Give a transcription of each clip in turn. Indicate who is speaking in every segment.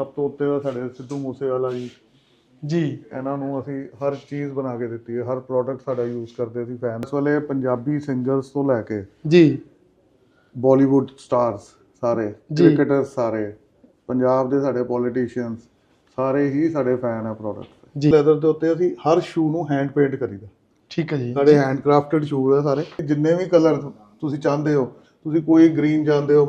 Speaker 1: ਸਭ ਤੋਂ ਉੱਤੇ ਦਾ ਸਾਡੇ ਸਿੱਧੂ ਮੂਸੇਵਾਲਾ ਜੀ।
Speaker 2: ਜੀ।
Speaker 1: ਇਹਨਾਂ ਨੂੰ ਅਸੀਂ ਹਰ ਚੀਜ਼ ਬਣਾ ਕੇ ਦਿੱਤੀ ਹੈ ਹਰ ਪ੍ਰੋਡਕਟ ਸਾਡਾ ਯੂਜ਼ ਕਰਦੇ ਸੀ ਫੈਨਸ ਵਾਲੇ ਪੰਜਾਬੀ ਸਿੰਗਰਸ ਤੋਂ ਲੈ ਕੇ
Speaker 2: ਜੀ।
Speaker 1: ਬਾਲੀਵੁੱਡ ਸਟਾਰਸ ਸਾਰੇ
Speaker 2: ਜੀ।
Speaker 1: ਕ੍ਰਿਕਟਰਸ ਸਾਰੇ ਪੰਜਾਬ ਦੇ ਸਾਡੇ ਪੋਲੀਟੀਸ਼ੀਅਨਸ ਸਾਰੇ ਹੀ ਸਾਡੇ ਫੈਨ ਆ ਪ੍ਰੋਡਕਟ
Speaker 2: ਜੀ।
Speaker 1: ਲੈਦਰ ਦੇ ਉੱਤੇ ਅਸੀਂ ਹਰ ਸ਼ੂ ਨੂੰ ਹੈਂਡ ਪੇਂਟ ਕਰੀਦਾ।
Speaker 2: ਠੀਕ ਹੈ ਜੀ।
Speaker 1: ਸਾਡੇ ਹੈਂਡ ਕ੍ਰਾਫਟਡ ਸ਼ੂਜ਼ ਆ ਸਾਰੇ। ਜਿੰਨੇ ਵੀ ਕਲਰ ਤੁਸੀਂ ਚਾਹੁੰਦੇ ਹੋ ਤੁਸੀਂ ਕੋਈ ਗ੍ਰੀਨ ਚਾਹੁੰਦੇ ਹੋ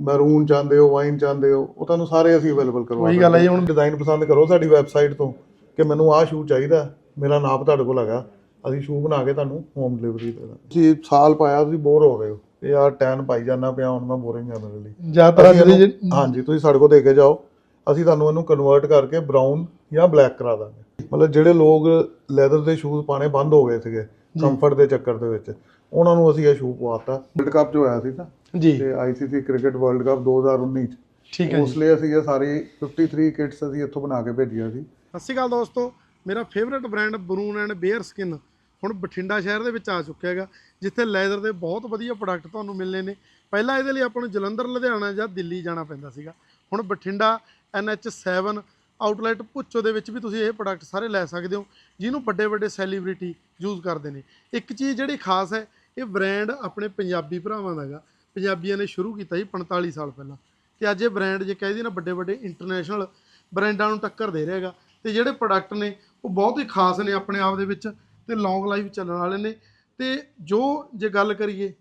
Speaker 1: ਮੈਰੂਨ ਚਾਹੁੰਦੇ ਹੋ ਵਾਈਨ ਚਾਹੁੰਦੇ ਹੋ ਉਹ ਤੁਹਾਨੂੰ ਸਾਰੇ ਅਸੀਂ ਅਵੇਲੇਬਲ ਕਰਵਾ
Speaker 2: ਉਹੀ ਗੱਲ ਹੈ ਜੀ, ਹੁਣ-
Speaker 1: ਡਿਜ਼ਾਈਨ ਪਸੰਦ ਕਰੋ ਸਾਡੀ ਵੈਬਸਾਈਟ ਤੋਂ ਕਿ ਮੈਨੂੰ ਆਹ ਸ਼ੂ ਚਾਹੀਦਾ ਮੇਰਾ ਨਾਪ ਤੁਹਾਡੇ ਕੋਲ ਹੈਗਾ ਅਸੀਂ ਸ਼ੂ ਬਣਾ ਕੇ ਤੁਹਾਨੂੰ ਹੋਮ ਡਿਲੀਵਰੀ ਦੇ ਦਾਂਗੇ। ਤੁਸੀਂ ਸਾਲ ਪਾਇਆ ਤੁਸੀਂ ਬੋਰ ਹੋ ਰਹੇ ਹੋ। ਇਹ ਯਾਰ ਟੈਨ ਪਾਈ ਜਾਣਾ ਪਿਆ ਹੁਣ ਮੈਂ ਬੋਰਿੰਗ ਆ ਮੇਰੇ ਲਈ।
Speaker 2: ਜ਼ਿਆਦਾਤਰ
Speaker 1: ਅਸੀਂ
Speaker 2: ਜਿਹੜੇ
Speaker 1: ਇਹਨੂੰ- ਹਾਂਜੀ ਤੁਸੀਂ ਸਾਡੇ ਕੋਲ ਦੇ ਕੇ ਜਾਓ ਅਸੀਂ ਤੁਹਾਨੂੰ ਇਹਨੂੰ ਕਨਵਰਟ ਕਰਕੇ ਬਰਾਊਨ ਜਾਂ ਬਲੈਕ ਕਰਾ ਦਾਂਗੇ। ਮਤਲਬ ਜਿਹੜੇ ਲੋਕ ਲੈਦਰ ਦੇ ਸ਼ੂਜ਼ ਪਾਣੇ ਬੰਦ ਹੋ ਗਏ ਸੀਗੇ ਕੰਫਰਟ ਦੇ ਚੱਕਰ ਦੇ ਵਿੱਚ ਉਹਨਾਂ ਨੂੰ ਅਸੀਂ ਇਹ ਸ਼ੂ ਪਵਾਤਾ ਵਰਲਡ ਕੱਪ ਜੋ ਹੋਇਆ ਸੀ ਨਾ
Speaker 2: ਜੀ।
Speaker 1: ਤੇ ਆਈਸੀਸੀ ਕ੍ਰਿਕਟ ਵਰਲਡ ਕੱਪ 2019 ਚ।
Speaker 2: ਠੀਕ ਹੈ
Speaker 1: ਉਸ ਲਈ ਅਸੀਂ ਇਹ ਸਾਰੀ 53 ਕਿਟਸ ਅਸੀਂ ਇੱਥੋਂ ਬਣਾ ਕੇ ਭੇਜੀਆਂ ਸੀ।
Speaker 2: ਸਤਿ ਸ਼੍ਰੀ ਅਕਾਲ ਦੋਸਤੋ ਮੇਰਾ favourite brand Brune and Bareskin ਹੁਣ ਬਠਿੰਡਾ ਸ਼ਹਿਰ ਦੇ ਵਿੱਚ ਆ ਚੁੱਕਿਆ ਹੈਗਾ ਜਿੱਥੇ ਲੈਦਰ ਦੇ ਬਹੁਤ ਵਧੀਆ ਪ੍ਰੋਡਕਟ ਤੁਹਾਨੂੰ ਮਿਲਨੇ ਨੇ। ਪਹਿਲਾਂ ਇਹਦੇ ਲਈ ਆਪਾਂ ਨੂੰ ਜਲੰਧਰ ਲੁਧਿਆਣਾ ਜਾਂ ਦਿੱਲੀ ਜਾਣਾ ਪੈਂਦਾ ਸੀਗਾ। ਹੁਣ ਬਠਿੰਡਾ NH7 ਆਊਟਲੈਟ ਪੁੱਛੋ ਦੇ ਵਿੱਚ ਵੀ ਤੁਸੀਂ ਇਹ ਪ੍ਰੋਡਕਟ ਸਾਰੇ ਲੈ ਸਕਦੇ ਹੋ ਜਿਹਨੂੰ ਵੱਡੇ ਵੱਡੇ ਸੈਲੀਬ੍ਰਿਟੀ ਯੂਜ਼ ਕਰਦੇ ਨੇ। ਇੱਕ ਚੀਜ਼ ਜਿਹੜੀ ਖਾਸ ਹੈ ਇਹ ਬ੍ਰਾਂਡ ਆਪਣੇ ਪੰਜਾਬੀ ਭਰਾਵਾਂ ਦਾ ਹੈਗਾ। ਪੰਜਾਬੀਆਂ ਨੇ ਸ਼ੁਰੂ ਕੀਤਾ ਸੀ 45 ਸਾਲ ਪਹਿਲਾਂ। ਤੇ ਅੱਜ ਇਹ ਬ੍ਰਾਂਡ ਜੇ ਕਹਿ ਦਈਏ ਨਾ ਵੱਡੇ ਵੱਡੇ ਇੰਟਰਨੈਸ਼ਨਲ ਬ੍ਰਾਂਡਾਂ ਨੂੰ ਟੱਕਰ ਦੇ ਰਿਹਾ ਹੈਗਾ। ਤੇ ਜਿਹੜੇ ਪ੍ਰੋਡਕਟ ਨੇ, ਉਹ ਬਹੁਤ ਹੀ ਖਾਸ ਨੇ ਆਪਣੇ ਆਪ ਦੇ ਵਿੱਚ ਤੇ ਲੌਂਗ ਲਾਈਫ ਚੱਲਣ ਵਾਲੇ ਨੇ। ਤੇ ਜੋ ਜੇ ਗੱਲ ਕਰੀਏ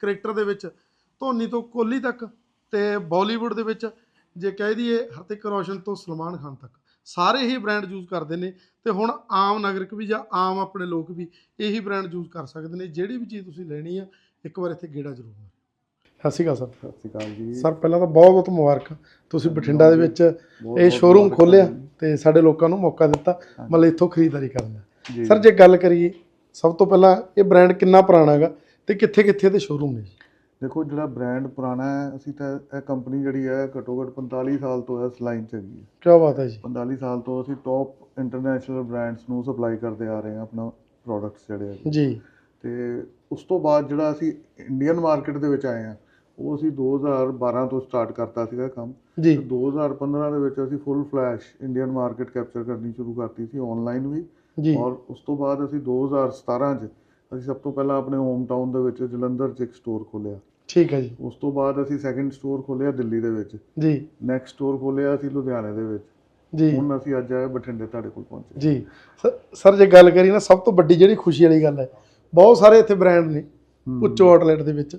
Speaker 2: ਕ੍ਰਿਕਟਰ ਦੇ ਵਿੱਚ, ਧੋਨੀ ਤੋਂ ਕੋਹਲੀ ਤੱਕ ਤੇ ਬਾਲੀਵੁੱਡ ਦੇ ਵਿੱਚ, ਜੇ ਕਹਿ ਦਈਏ ਹਰਤਿਕ ਰੋਸ਼ਨ ਤੋਂ ਸਲਮਾਨ ਖਾਨ ਤੱਕ, ਸਾਰੇ ਹੀ ਬ੍ਰਾਂਡ ਯੂਜ਼ ਕਰਦੇ ਨੇ। ਤੇ ਹੁਣ ਆਮ ਨਾਗਰਿਕ ਵੀ ਜਾਂ ਆਮ ਆਪਣੇ ਲੋਕ ਵੀ ਇਹੀ ਬ੍ਰਾਂਡ ਯੂਜ਼ ਕਰ ਸਕਦੇ ਨੇ। ਜਿਹੜੀ ਵੀ ਚੀਜ਼ ਤੁਸੀਂ ਲੈਣੀ ਆ, ਇੱਕ ਵਾਰ ਇੱਥੇ ਗੇੜਾ ਜ਼ਰੂਰ ਮਾਰੋ। ਸਤਿ ਸ਼੍ਰੀ ਅਕਾਲ ਸਰ।
Speaker 1: ਸਤਿ ਸ਼੍ਰੀ ਅਕਾਲ ਜੀ।
Speaker 2: ਸਰ ਪਹਿਲਾਂ ਤਾਂ ਬਹੁਤ ਬਹੁਤ ਮੁਬਾਰਕਾਂ। ਤੁਸੀਂ ਬਠਿੰਡਾ ਦੇ ਵਿੱਚ ਇਹ ਸ਼ੋਰੂਮ
Speaker 1: ਜੀ।
Speaker 2: ਤੇ ਸਾਡੇ ਲੋਕਾਂ ਨੂੰ ਮੌਕਾ ਦਿੱਤਾ ਮਤਲਬ ਇੱਥੋਂ ਖਰੀਦਦਾਰੀ ਕਰਨ ਦਾ। ਸਰ ਜੇ ਗੱਲ ਕਰੀਏ ਸਭ ਤੋਂ ਪਹਿਲਾਂ ਇਹ ਬ੍ਰਾਂਡ ਕਿੰਨਾ ਪੁਰਾਣਾ ਹੈਗਾ ਤੇ ਕਿੱਥੇ ਕਿੱਥੇ ਦੇ ਸ਼ੋਰੂਮ ਨੇ
Speaker 1: ਦੇਖੋ ਜਿਹੜਾ ਬ੍ਰਾਂਡ ਪੁਰਾਣਾ ਹੈ ਅਸੀਂ ਤਾਂ ਇਹ ਕੰਪਨੀ ਜਿਹੜੀ ਹੈ ਘੱਟੋ ਘੱਟ 45 ਸਾਲ ਤੋਂ ਇਸ ਲਾਈਨ 'ਚ ਹੈਗੀ ਹੈ।
Speaker 2: ਕੀ ਬਾਤ ਹੈ ਜੀ।
Speaker 1: 45 ਸਾਲ ਤੋਂ ਅਸੀਂ ਟੌਪ ਇੰਟਰਨੈਸ਼ਨਲ ਬ੍ਰਾਂਡਸ ਨੂੰ ਸਪਲਾਈ ਕਰਦੇ ਆ ਰਹੇ ਹਾਂ ਆਪਣਾ ਪ੍ਰੋਡਕਟਸ ਜਿਹੜੇ
Speaker 2: ਜੀ।
Speaker 1: ਤੇ ਉਸ ਤੋਂ ਬਾਅਦ ਜਿਹੜਾ ਅਸੀਂ ਇੰਡੀਅਨ ਮਾਰਕੀਟ ਦੇ ਵਿੱਚ ਆਏ ਹਾਂ ਉਹ ਅਸੀਂ 2012 ਤੋਂ ਸਟਾਰਟ ਕਰਤਾ ਸੀਗਾ ਕੰਮ।
Speaker 2: ਜੀ।
Speaker 1: ਤੇ 2015 ਦੇ ਵਿੱਚ ਅਸੀਂ full flash Indian market capture ਕਰਨੀ ਸ਼ੁਰੂ ਕਰਤੀ ਸੀ ਆਨਲਾਈਨ ਵੀ।
Speaker 2: ਜੀ।
Speaker 1: ਔਰ ਉਸ ਤੋਂ ਬਾਅਦ ਅਸੀਂ 2017 ਚ ਅਸੀਂ ਸਭ ਤੋਂ ਪਹਿਲਾਂ ਆਪਣੇ ਹੋਮ ਟਾਊਨ ਦੇ ਵਿੱਚ ਜਲੰਧਰ 'ਚ ਇੱਕ ਸਟੋਰ ਖੋਲ੍ਹਿਆ।
Speaker 2: ਠੀਕ ਹੈ ਜੀ।
Speaker 1: ਉਸ ਤੋਂ ਬਾਅਦ ਅਸੀਂ ਸੈਕੰਡ ਸਟੋਰ ਖੋਲ੍ਹਿਆ ਦਿੱਲੀ ਦੇ ਵਿੱਚ।
Speaker 2: ਜੀ।
Speaker 1: ਨੈਕਸਟ ਸਟੋਰ ਖੋਲ੍ਹਿਆ ਅਸੀਂ ਲੁਧਿਆਣੇ ਦੇ ਵਿੱਚ।
Speaker 2: ਜੀ।
Speaker 1: ਹੁਣ ਅਸੀਂ ਅੱਜ ਆਏ ਬਠਿੰਡੇ ਤੁਹਾਡੇ ਕੋਲ ਪਹੁੰਚੇ।
Speaker 2: ਜੀ। ਸਰ ਜੇ ਗੱਲ ਕਰੀਏ ਨਾ ਸਭ ਤੋਂ ਵੱਡੀ ਜਿਹੜੀ ਖੁਸ਼ੀ ਵਾਲੀ ਗੱਲ ਹੈ ਬਹੁਤ ਸਾਰੇ ਇੱਥੇ ਬ੍ਰਾਂਡ ਨੇ ਉੱਚੋ ਆਊਟਲੈਟ ਦੇ ਵਿੱਚ।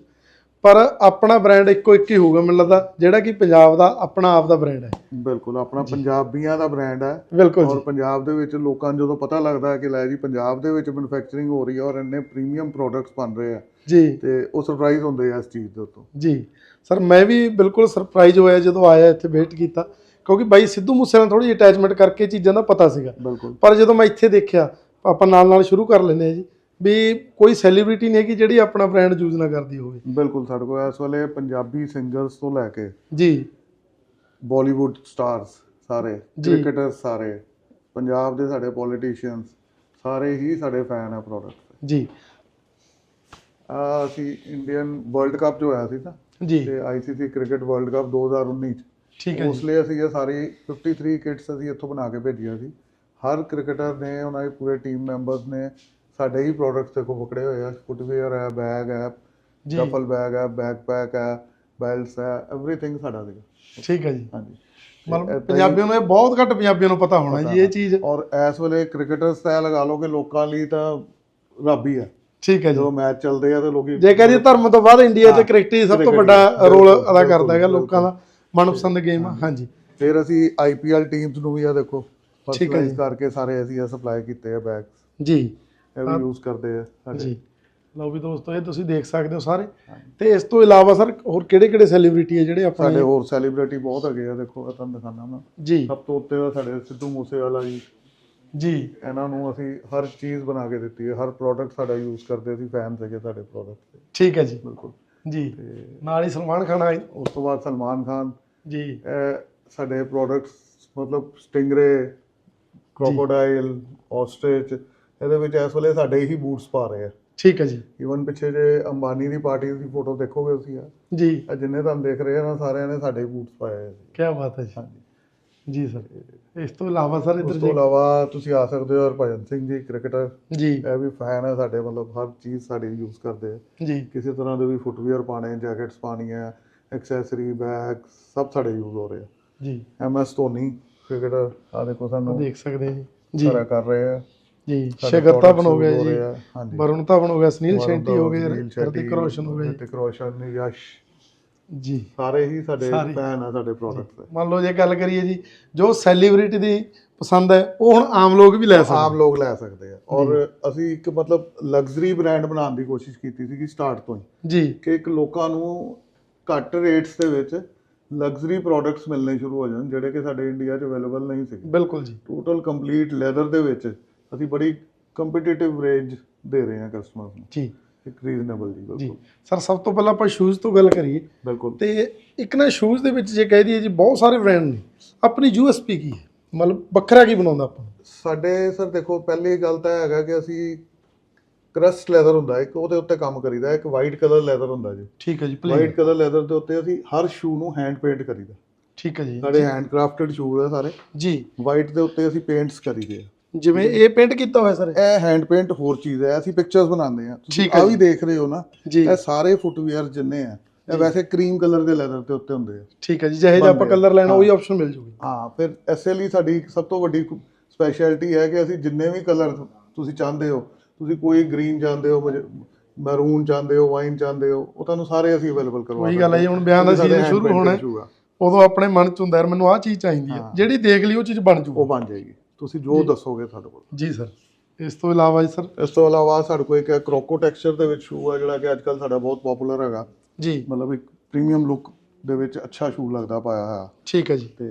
Speaker 2: ਪਰ ਆਪਣਾ ਬ੍ਰਾਂਡ ਇੱਕੋ ਇੱਕ ਹੀ ਹੋਊਗਾ ਮੈਨੂੰ ਲੱਗਦਾ ਜਿਹੜਾ ਕਿ ਪੰਜਾਬ ਦਾ ਆਪਣਾ ਆਪ ਦਾ ਬ੍ਰਾਂਡ ਹੈ।
Speaker 1: ਬਿਲਕੁਲ ਆਪਣਾ ਪੰਜਾਬੀਆਂ ਦਾ ਬ੍ਰਾਂਡ ਹੈ।
Speaker 2: ਬਿਲਕੁਲ
Speaker 1: ਔਰ ਪੰਜਾਬ ਦੇ ਵਿੱਚ ਲੋਕਾਂ ਨੂੰ ਜਦੋਂ ਪਤਾ ਲੱਗਦਾ ਹੈ ਕਿ ਲੈ ਜੀ ਪੰਜਾਬ ਦੇ ਵਿੱਚ ਮੈਨੂਫੈਕਚਰਿੰਗ ਹੋ ਰਹੀ ਹੈ ਔਰ ਇੰਨੇ ਪ੍ਰੀਮੀਅਮ ਪ੍ਰੋਡਕਟਸ ਬਣ ਰਹੇ ਆ
Speaker 2: ਜੀ।
Speaker 1: ਤੇ ਉਹ ਸਰਪ੍ਰਾਈਜ਼ ਹੁੰਦੇ ਆ ਇਸ ਚੀਜ਼ ਦੇ ਉੱਤੋਂ।
Speaker 2: ਜੀ। ਸਰ ਮੈਂ ਵੀ ਬਿਲਕੁਲ ਸਰਪ੍ਰਾਈਜ਼ ਹੋਇਆ ਜਦੋਂ ਆਇਆ ਇੱਥੇ ਵੇਟ ਕੀਤਾ ਕਿਉਂਕਿ ਬਾਈ ਸਿੱਧੂ ਮੂਸੇ ਨਾਲ ਥੋੜੀ ਅਟੈਚਮੈਂਟ ਕਰਕੇ ਚੀਜ਼ਾਂ ਦਾ ਪਤਾ ਸੀਗਾ।
Speaker 1: ਬਿਲਕੁਲ।
Speaker 2: ਪਰ ਜਦੋਂ ਮੈਂ ਇੱਥੇ ਦੇਖਿਆ ਆਪਾਂ ਨਾਲ ਨਾਲ ਸ਼ੁਰੂ ਕਰ ਲੈਂਦੇ ਆ ਜੀ। ਵੀ ਕੋਈ ਸੈਲੀਬ੍ਰਿਟੀ ਨਹੀਂ ਹੈਗੀ ਜਿਹੜੀ ਆਪਣਾ ਬ੍ਰਾਂਡ ਯੂਜ਼ ਨਾ ਕਰਦੀ ਹੋਵੇ।
Speaker 1: ਬਿਲਕੁਲ ਸਾਡੇ ਕੋਲ ਇਸ ਵੇਲੇ ਪੰਜਾਬੀ ਸਿੰਗਰਸ ਤੋਂ ਲੈ ਕੇ
Speaker 2: ਜੀ।
Speaker 1: ਬਾਲੀਵੁੱਡ ਸਟਾਰਸ ਸਾਰੇ
Speaker 2: ਜੀ।
Speaker 1: ਕ੍ਰਿਕਟਰਸ ਸਾਰੇ ਪੰਜਾਬ ਦੇ ਸਾਡੇ ਪੋਲੀਟੀਸ਼ੀਅਨਸ ਸਾਰੇ ਹੀ ਸਾਡੇ ਫੈਨ ਆ ਪ੍ਰੋਡਕਟ
Speaker 2: ਜੀ।
Speaker 1: ਆ ਅਸੀਂ ਇੰਡੀਅਨ ਵਰਲਡ ਕੱਪ ਜੋ ਹੋਇਆ ਸੀ ਨਾ
Speaker 2: ਜੀ।
Speaker 1: ਤੇ ਆਈਸੀਸੀ ਕ੍ਰਿਕਟ ਵਰਲਡ ਕੱਪ 2019 ਚ।
Speaker 2: ਠੀਕ ਹੈ
Speaker 1: ਉਸ ਲਈ ਅਸੀਂ ਇਹ ਸਾਰੀ 53 ਕਿਟਸ ਅਸੀਂ ਇੱਥੋਂ ਬਣਾ ਕੇ ਭੇਜੀਆਂ ਸੀ। ਹਰ ਕ੍ਰਿਕਟਰ ਨੇ ਉਹਨਾਂ ਦੇ ਪੂਰੇ ਟੀਮ ਮੈਂਬਰਸ ਨੇ ਸਾਡੇ ਹੀ ਪ੍ਰੋਡਕਟਸ ਦੇਖੋ ਪਕੜੇ ਹੋਏ ਆ। ਫੁੱਟਵੇਅਰ ਹੈ ਬੈਗ ਹੈ ਡਫਲ ਬੈਗ ਹੈ ਬੈਕਪੈਕ ਹੈ ਬੈਲਟਸ ਹੈ ਐਵਰੀਥਿੰਗ ਸਾਡਾ ਸੀਗਾ।
Speaker 2: ਠੀਕ ਹੈ ਜੀ।
Speaker 1: ਹਾਂਜੀ।
Speaker 2: ਮਤਲਬ ਪੰਜਾਬੀਆਂ ਨੂੰ ਇਹ ਬਹੁਤ ਘੱਟ ਪੰਜਾਬੀਆਂ ਨੂੰ ਪਤਾ ਹੋਣਾ ਜੀ ਇਹ ਚੀਜ਼।
Speaker 1: ਔਰ ਇਸ ਵੇਲੇ ਕ੍ਰਿਕਟਰਸ ਤਾਂ ਲਗਾ ਲਓ ਕਿ ਲੋਕਾਂ ਲਈ ਤਾਂ ਰੱਬ ਹੀ ਹੈ।
Speaker 2: ਠੀਕ ਹੈ ਜੀ।
Speaker 1: ਜਦੋਂ ਮੈਚ ਚੱਲਦੇ ਆ ਤੇ ਲੋਕੀ
Speaker 2: ਜੇ ਕਹਦੇ ਧਰਮ ਤੋਂ ਬਾਅਦ ਇੰਡੀਆ 'ਚ ਕ੍ਰਿਕਟ ਹੀ ਸਭ ਤੋਂ ਵੱਡਾ ਰੋਲ ਅਦਾ ਕਰਦਾ ਹੈਗਾ ਲੋਕਾਂ ਦਾ। ਮਨਪਸੰਦ ਗੇਮ ਆ। ਹਾਂਜੀ।
Speaker 1: ਫਿਰ ਅਸੀਂ ਆਈਪੀਐਲ ਟੀਮਸ ਨੂੰ ਵੀ ਆ ਦੇਖੋ।
Speaker 2: ਜੀ।
Speaker 1: ਕਰਕੇ ਸਾਰੇ ਅਸੀਂ ਸਪਲਾਈ ਕੀਤੇ ਆ ਬੈਗਸ
Speaker 2: ਜੀ।
Speaker 1: ਇਹ ਵੀ ਯੂਜ਼ ਕਰਦੇ ਆ ਸਾਡੇ।
Speaker 2: ਜੀ। ਲਓ ਵੀ ਦੋਸਤੋ ਇਹ ਤੁਸੀਂ ਦੇਖ ਸਕਦੇ ਹੋ ਸਾਰੇ। ਤੇ ਇਸ ਤੋਂ ਇਲਾਵਾ ਸਰ ਹੋਰ ਕਿਹੜੇ ਕਿਹੜੇ ਸੈਲੀਬ੍ਰਿਟੀ ਹੈ ਜਿਹੜੇ
Speaker 1: ਸਾਡੇ
Speaker 2: ਆਪਣੇ
Speaker 1: ਹੋਰ ਸੈਲੀਬ੍ਰਿਟੀ ਬਹੁਤ ਹੈਗੇ ਆ ਦੇਖੋ ਇਹ ਤੁਹਾਨੂੰ ਦਿਖਾਣਾ ਮੈਂ
Speaker 2: ਜੀ।
Speaker 1: ਸਭ ਤੋਂ ਉੱਤੇ ਦਾ ਸਾਡੇ ਸਿੱਧੂ ਮੂਸੇਵਾਲਾ ਜੀ।
Speaker 2: ਜੀ।
Speaker 1: ਇਹਨਾਂ ਨੂੰ ਅਸੀਂ ਹਰ ਚੀਜ਼ ਬਣਾ ਕੇ ਦਿੱਤੀ ਹੈ ਹਰ ਪ੍ਰੋਡਕਟ ਸਾਡਾ ਯੂਜ਼ ਕਰਦੇ ਸੀ ਫੈਨ ਸੀਗੇ ਸਾਡੇ ਪ੍ਰੋਡਕਟ ਦੇ
Speaker 2: ਠੀਕ ਹੈ ਜੀ।
Speaker 1: ਬਿਲਕੁਲ।
Speaker 2: ਜੀ।
Speaker 1: ਤੇ
Speaker 2: ਨਾਲ ਹੀ ਸਲਮਾਨ ਖਾਨ ਆਏ।
Speaker 1: ਉਸ ਤੋਂ ਬਾਅਦ ਸਲਮਾਨ ਖਾਨ।
Speaker 2: ਜੀ।
Speaker 1: ਇਹ ਸਾਡੇ ਪ੍ਰੋਡਕਟਸ ਮਤਲਬ ਸਟਿੰਗਰੇ ਕ੍ਰੋਕੋਡਾਈਲ ਆਸਟ੍ਰਿਚ ਇਹਦੇ ਵਿੱਚ ਇਸ ਵੇਲੇ ਸਾਡੇ ਹੀ ਬੂਟਸ ਪਾ ਰਹੇ ਆ।
Speaker 2: ਠੀਕ ਹੈ ਜੀ।
Speaker 1: ਈਵਨ ਪਿੱਛੇ ਜੇ ਅੰਬਾਨੀ ਦੀ ਪਾਰਟੀ ਦੀ ਫੋਟੋ ਦੇਖੋਗੇ ਤੁਸੀਂ ਆ।
Speaker 2: ਜੀ।
Speaker 1: ਇਹ ਜਿੰਨੇ ਤੁਹਾਨੂੰ ਦੇਖ ਰਹੇ ਆ ਨਾ ਸਾਰਿਆਂ ਨੇ ਸਾਡੇ ਬੂਟਸ ਪਾਏ ਸੀ।
Speaker 2: ਕੀ ਬਾਤ ਹੈ ਜੀ।
Speaker 1: ਹਾਂਜੀ।
Speaker 2: ਜੀ ਸਰ ਇਸ ਤੋਂ ਇਲਾਵਾ ਸਰ ਇੱਧਰ
Speaker 1: ਤੋਂ ਇਲਾਵਾ ਤੁਸੀਂ ਆ ਸਕਦੇ ਹੋ ਹਰਭਜਨ ਸਿੰਘ ਜੀ ਕ੍ਰਿਕਟਰ
Speaker 2: ਜੀ।
Speaker 1: ਇਹ ਵੀ ਫੈਨ ਹੈ ਸਾਡੇ ਮਤਲਬ ਹਰ ਚੀਜ਼ ਸਾਡੀ ਯੂਜ਼ ਕਰਦੇ ਆ।
Speaker 2: ਜੀ।
Speaker 1: ਕਿਸੇ ਤਰ੍ਹਾਂ ਦੇ ਵੀ ਫੁੱਟਵੀਅਰ ਪਾਣੇ ਜੈਕਟਸ ਪਾਣੀ ਹੈ ਐਕਸੈਸਰੀ ਬੈਗ ਸਭ ਸਾਡੇ ਯੂਜ਼ ਹੋ ਰਹੇ ਆ।
Speaker 2: ਜੀ।
Speaker 1: ਐਮ ਐਸ ਧੋਨੀ ਕ੍ਰਿਕਟਰ ਆ ਦੇਖੋ ਸਾਨੂੰ
Speaker 2: ਦੇਖ ਸਕਦੇ ਜੀ।
Speaker 1: ਸਾਰਾ ਕਰ ਰਹੇ ਆ।
Speaker 2: ਜੀ
Speaker 1: products
Speaker 2: ਬਣ ਹੋ ਗਿਆ ਜੀ।
Speaker 1: ਹਾਂਜੀ।
Speaker 2: ਵਰੁਣ ਧਵਨ ਹੋ ਗਿਆ ਸੁਨੀਲ ਸ਼ੈਂਟੀ ਹੋ ਗਏ ਹਰਦਿਕ ਰੋਸ਼ਨ ਹੋ ਜੀ
Speaker 1: ਹਰਦਿਕ ਰੋਸ਼ਨ ਯਸ਼।
Speaker 2: ਜੀ।
Speaker 1: ਸਾਰੇ ਹੀ ਸਾਡੇ। ਫੈਨ ਆ ਸਾਡੇ ਪ੍ਰੋਡਕਟ ਦੇ।
Speaker 2: ਮੰਨ ਲਓ ਜੇ ਗੱਲ ਕਰੀਏ ਜੀ ਜੋ ਸੈਲੀਬ੍ਰਿਟੀ ਦੀ ਪਸੰਦ ਹੈ ਉਹ ਹੁਣ ਆਮ ਲੋਕ ਵੀ ਲੈ
Speaker 1: ਆਮ
Speaker 2: ਸਕਦੇ।
Speaker 1: ਲੋਕ ਲੈ ਸਕਦੇ ਆ। ਔਰ ਅਸੀਂ ਇੱਕ ਮਤਲਬ ਲਗਜ਼ਰੀ ਬ੍ਰਾਂਡ ਬਣਾਉਣ ਦੀ ਕੋਸ਼ਿਸ਼ ਕੀਤੀ ਸੀ ਕਿ ਸਟਾਰਟ ਤੋਂ ਹੀ।
Speaker 2: ਜੀ।
Speaker 1: ਕਿ ਇੱਕ ਲੋਕਾਂ ਨੂੰ ਘੱਟ ਰੇਟਸ ਦੇ ਵਿੱਚ ਲਗਜ਼ਰੀ ਪ੍ਰੋਡਕਟਸ ਮਿਲਣੇ ਸ਼ੁਰੂ ਹੋ ਜਾਣ ਜਿਹੜੇ ਕਿ ਸਾਡੇ ਇੰਡੀਆ 'ਚ ਅਵੇਲੇਬਲ ਨਹੀਂ ਸੀਗੇ।
Speaker 2: ਬਿਲਕੁਲ ਜੀ।
Speaker 1: ਟੋਟਲ ਕੰਪਲੀਟ ਲੈਦਰ ਦੇ ਵਿੱਚ ਅਸੀਂ ਬੜੀ ਕੰਪੀਟੀਟਿਵ ਰੇਂਜ ਦੇ ਰਹੇ ਹਾਂ ਕਸਟਮਰਸ ਨੂੰ।
Speaker 2: ਜੀ।
Speaker 1: ਇੱਕ ਰੀਜ਼ਨੇਬਲ ਜੀ ਬਿਲਕੁਲ।
Speaker 2: ਸਰ ਸਭ ਤੋਂ ਪਹਿਲਾਂ ਆਪਾਂ ਸ਼ੂਜ਼ ਤੋਂ ਗੱਲ ਕਰੀਏ।
Speaker 1: ਬਿਲਕੁਲ।
Speaker 2: ਤੇ ਇੱਕ ਨਾ ਸ਼ੂਜ਼ ਦੇ ਵਿੱਚ ਜੇ ਕਹਿ ਦਈਏ ਜੀ ਬਹੁਤ ਸਾਰੇ ਬ੍ਰਾਂਡ ਨੇ। ਆਪਣੀ ਯੂਐਸਪੀ ਕੀ ਹੈ? ਮਤਲਬ ਵੱਖਰਾ ਕੀ ਬਣਾਉਂਦਾ ਆਪਾਂ?
Speaker 1: ਸਾਡੇ ਸਰ ਦੇਖੋ ਪਹਿਲੀ ਗੱਲ ਤਾਂ ਹੈਗਾ ਕਿ ਅਸੀਂ ਕਰਸਟ ਲੈਦਰ ਹੁੰਦਾ ਇੱਕ ਉਹਦੇ ਉੱਤੇ ਕੰਮ ਕਰੀਦਾ ਇੱਕ ਵਾਈਟ ਕਲਰ ਲੈਦਰ ਹੁੰਦਾ ਜੀ।
Speaker 2: ਠੀਕ ਹੈ ਜੀ
Speaker 1: ਵਾਈਟ
Speaker 2: ਪਲੀਜ਼
Speaker 1: ਕਲਰ ਲੈਦਰ ਦੇ ਉੱਤੇ ਅਸੀਂ ਹਰ ਸ਼ੂ ਨੂੰ ਹੈਂਡ ਪੇਂਟ ਕਰੀਦਾ।
Speaker 2: ਠੀਕ ਹੈ ਜੀ।
Speaker 1: ਸਾਡੇ ਹੈਂਡ ਕ੍ਰਾਫਟਡ ਸ਼ੂਜ਼ ਆ ਸਾਰੇ।
Speaker 2: ਜੀ।
Speaker 1: ਵਾਈਟ ਦੇ ਉੱਤੇ ਅਸੀਂ ਪੇਂਟਸ ਕਰੀਦੇ ਆ।
Speaker 2: ਜਿਵੇਂ ਇਹ ਪੇਂਟ ਕੀਤਾ ਹੋਇਆ ਸਰ
Speaker 1: ਇਹ ਹੈਂਡ ਪੇਂਟ ਹੋਰ ਚੀਜ਼ ਹੈ ਅਸੀਂ ਪਿਕਚਰਸ ਬਣਾਉਂਦੇ ਆ ਤੁਸੀਂ
Speaker 2: ਠੀਕ ਹੈ
Speaker 1: ਆ ਵੀ
Speaker 2: ਜੀ।
Speaker 1: ਦੇਖ ਰਹੇ ਹੋ ਨਾ
Speaker 2: ਜੀ
Speaker 1: ਇਹ ਸਾਰੇ ਫੁੱਟਵੀਅਰ ਜਿੰਨੇ ਆ ਇਹ ਵੈਸੇ ਕਰੀਮ ਕਲਰ ਦੇ ਲੈਦਰ ਦੇ ਉੱਤੇ ਹੁੰਦੇ ਆ
Speaker 2: ਠੀਕ ਹੈ ਜੀ ਜਿਹੇ ਜਿਹਾ ਆਪਾਂ। ਕਲਰ ਲੈਣਾ ਉਹੀ
Speaker 1: ਹਾਂ।
Speaker 2: ਆਪਸ਼ਨ ਮਿਲ ਜੂਗੀ
Speaker 1: ਹਾਂ ਫਿਰ ਐਸੇ ਲਈ ਸਾਡੀ ਇੱਕ ਸਭ ਤੋਂ ਵੱਡੀ ਸਪੈਸ਼ਲਿਟੀ ਹੈ ਕਿ ਅਸੀਂ ਜਿੰਨੇ ਵੀ ਕਲਰ ਤੁਸੀਂ ਚਾਹੁੰਦੇ ਹੋ ਤੁਸੀਂ ਕੋਈ ਗ੍ਰੀਨ ਚਾਹੁੰਦੇ ਹੋ ਮੈਰੂਨ ਚਾਹੁੰਦੇ ਹੋ ਵਾਈਨ ਚਾਹੁੰਦੇ ਹੋ ਉਹ ਤੁਹਾਨੂੰ ਸਾਰੇ ਅਸੀਂ ਅਵੇਲੇਬਲ ਕਰਵਾ
Speaker 2: ਉਹੀ ਗੱਲ ਹੈ ਜੀ, ਹੁਣ ਵਿਆਹ ਦਾ season ਸ਼ੁਰੂ ਹੋਣਾ ਹੈ। ਉਦੋਂ ਆਪਣੇ ਮਨ ਚ ਹੁੰਦਾ ਯਾਰ ਮੈਨੂੰ ਆਹ ਚੀਜ਼ ਚਾਹੀਦੀ ਹੈ
Speaker 1: ਹਾਂ।
Speaker 2: ਜਿਹੜੀ ਦੇਖ ਲਈ ਉਹ ਚੀਜ਼ ਬਣ
Speaker 1: ਉਹ
Speaker 2: ਜੂਗੀ
Speaker 1: ਬਣ ਜਾਏਗੀ ਤੁਸੀਂ ਜੋ ਦੱਸੋਗੇ ਸਾਡੇ ਕੋਲ।
Speaker 2: ਜੀ ਸਰ ਇਸ ਤੋਂ ਇਲਾਵਾ ਜੀ ਸਰ?
Speaker 1: ਇਸ ਤੋਂ ਇਲਾਵਾ ਸਾਡੇ ਕੋਲ ਇੱਕ ਕ੍ਰੋਕੋ ਟੈਕਸਚਰ ਦੇ ਵਿੱਚ ਸ਼ੂ ਹੈ ਜਿਹੜਾ ਕਿ ਅੱਜਕੱਲ ਸਾਡਾ ਬਹੁਤ ਪਪੂਲਰ ਹੈਗਾ।
Speaker 2: ਜੀ।
Speaker 1: ਮਤਲਬ ਇੱਕ ਪ੍ਰੀਮੀਅਮ ਲੁੱਕ ਦੇ ਵਿੱਚ ਅੱਛਾ ਸ਼ੂ ਲੱਗਦਾ ਪਾਇਆ ਹੋਇਆ।
Speaker 2: ਠੀਕ ਹੈ ਜੀ।
Speaker 1: ਤੇ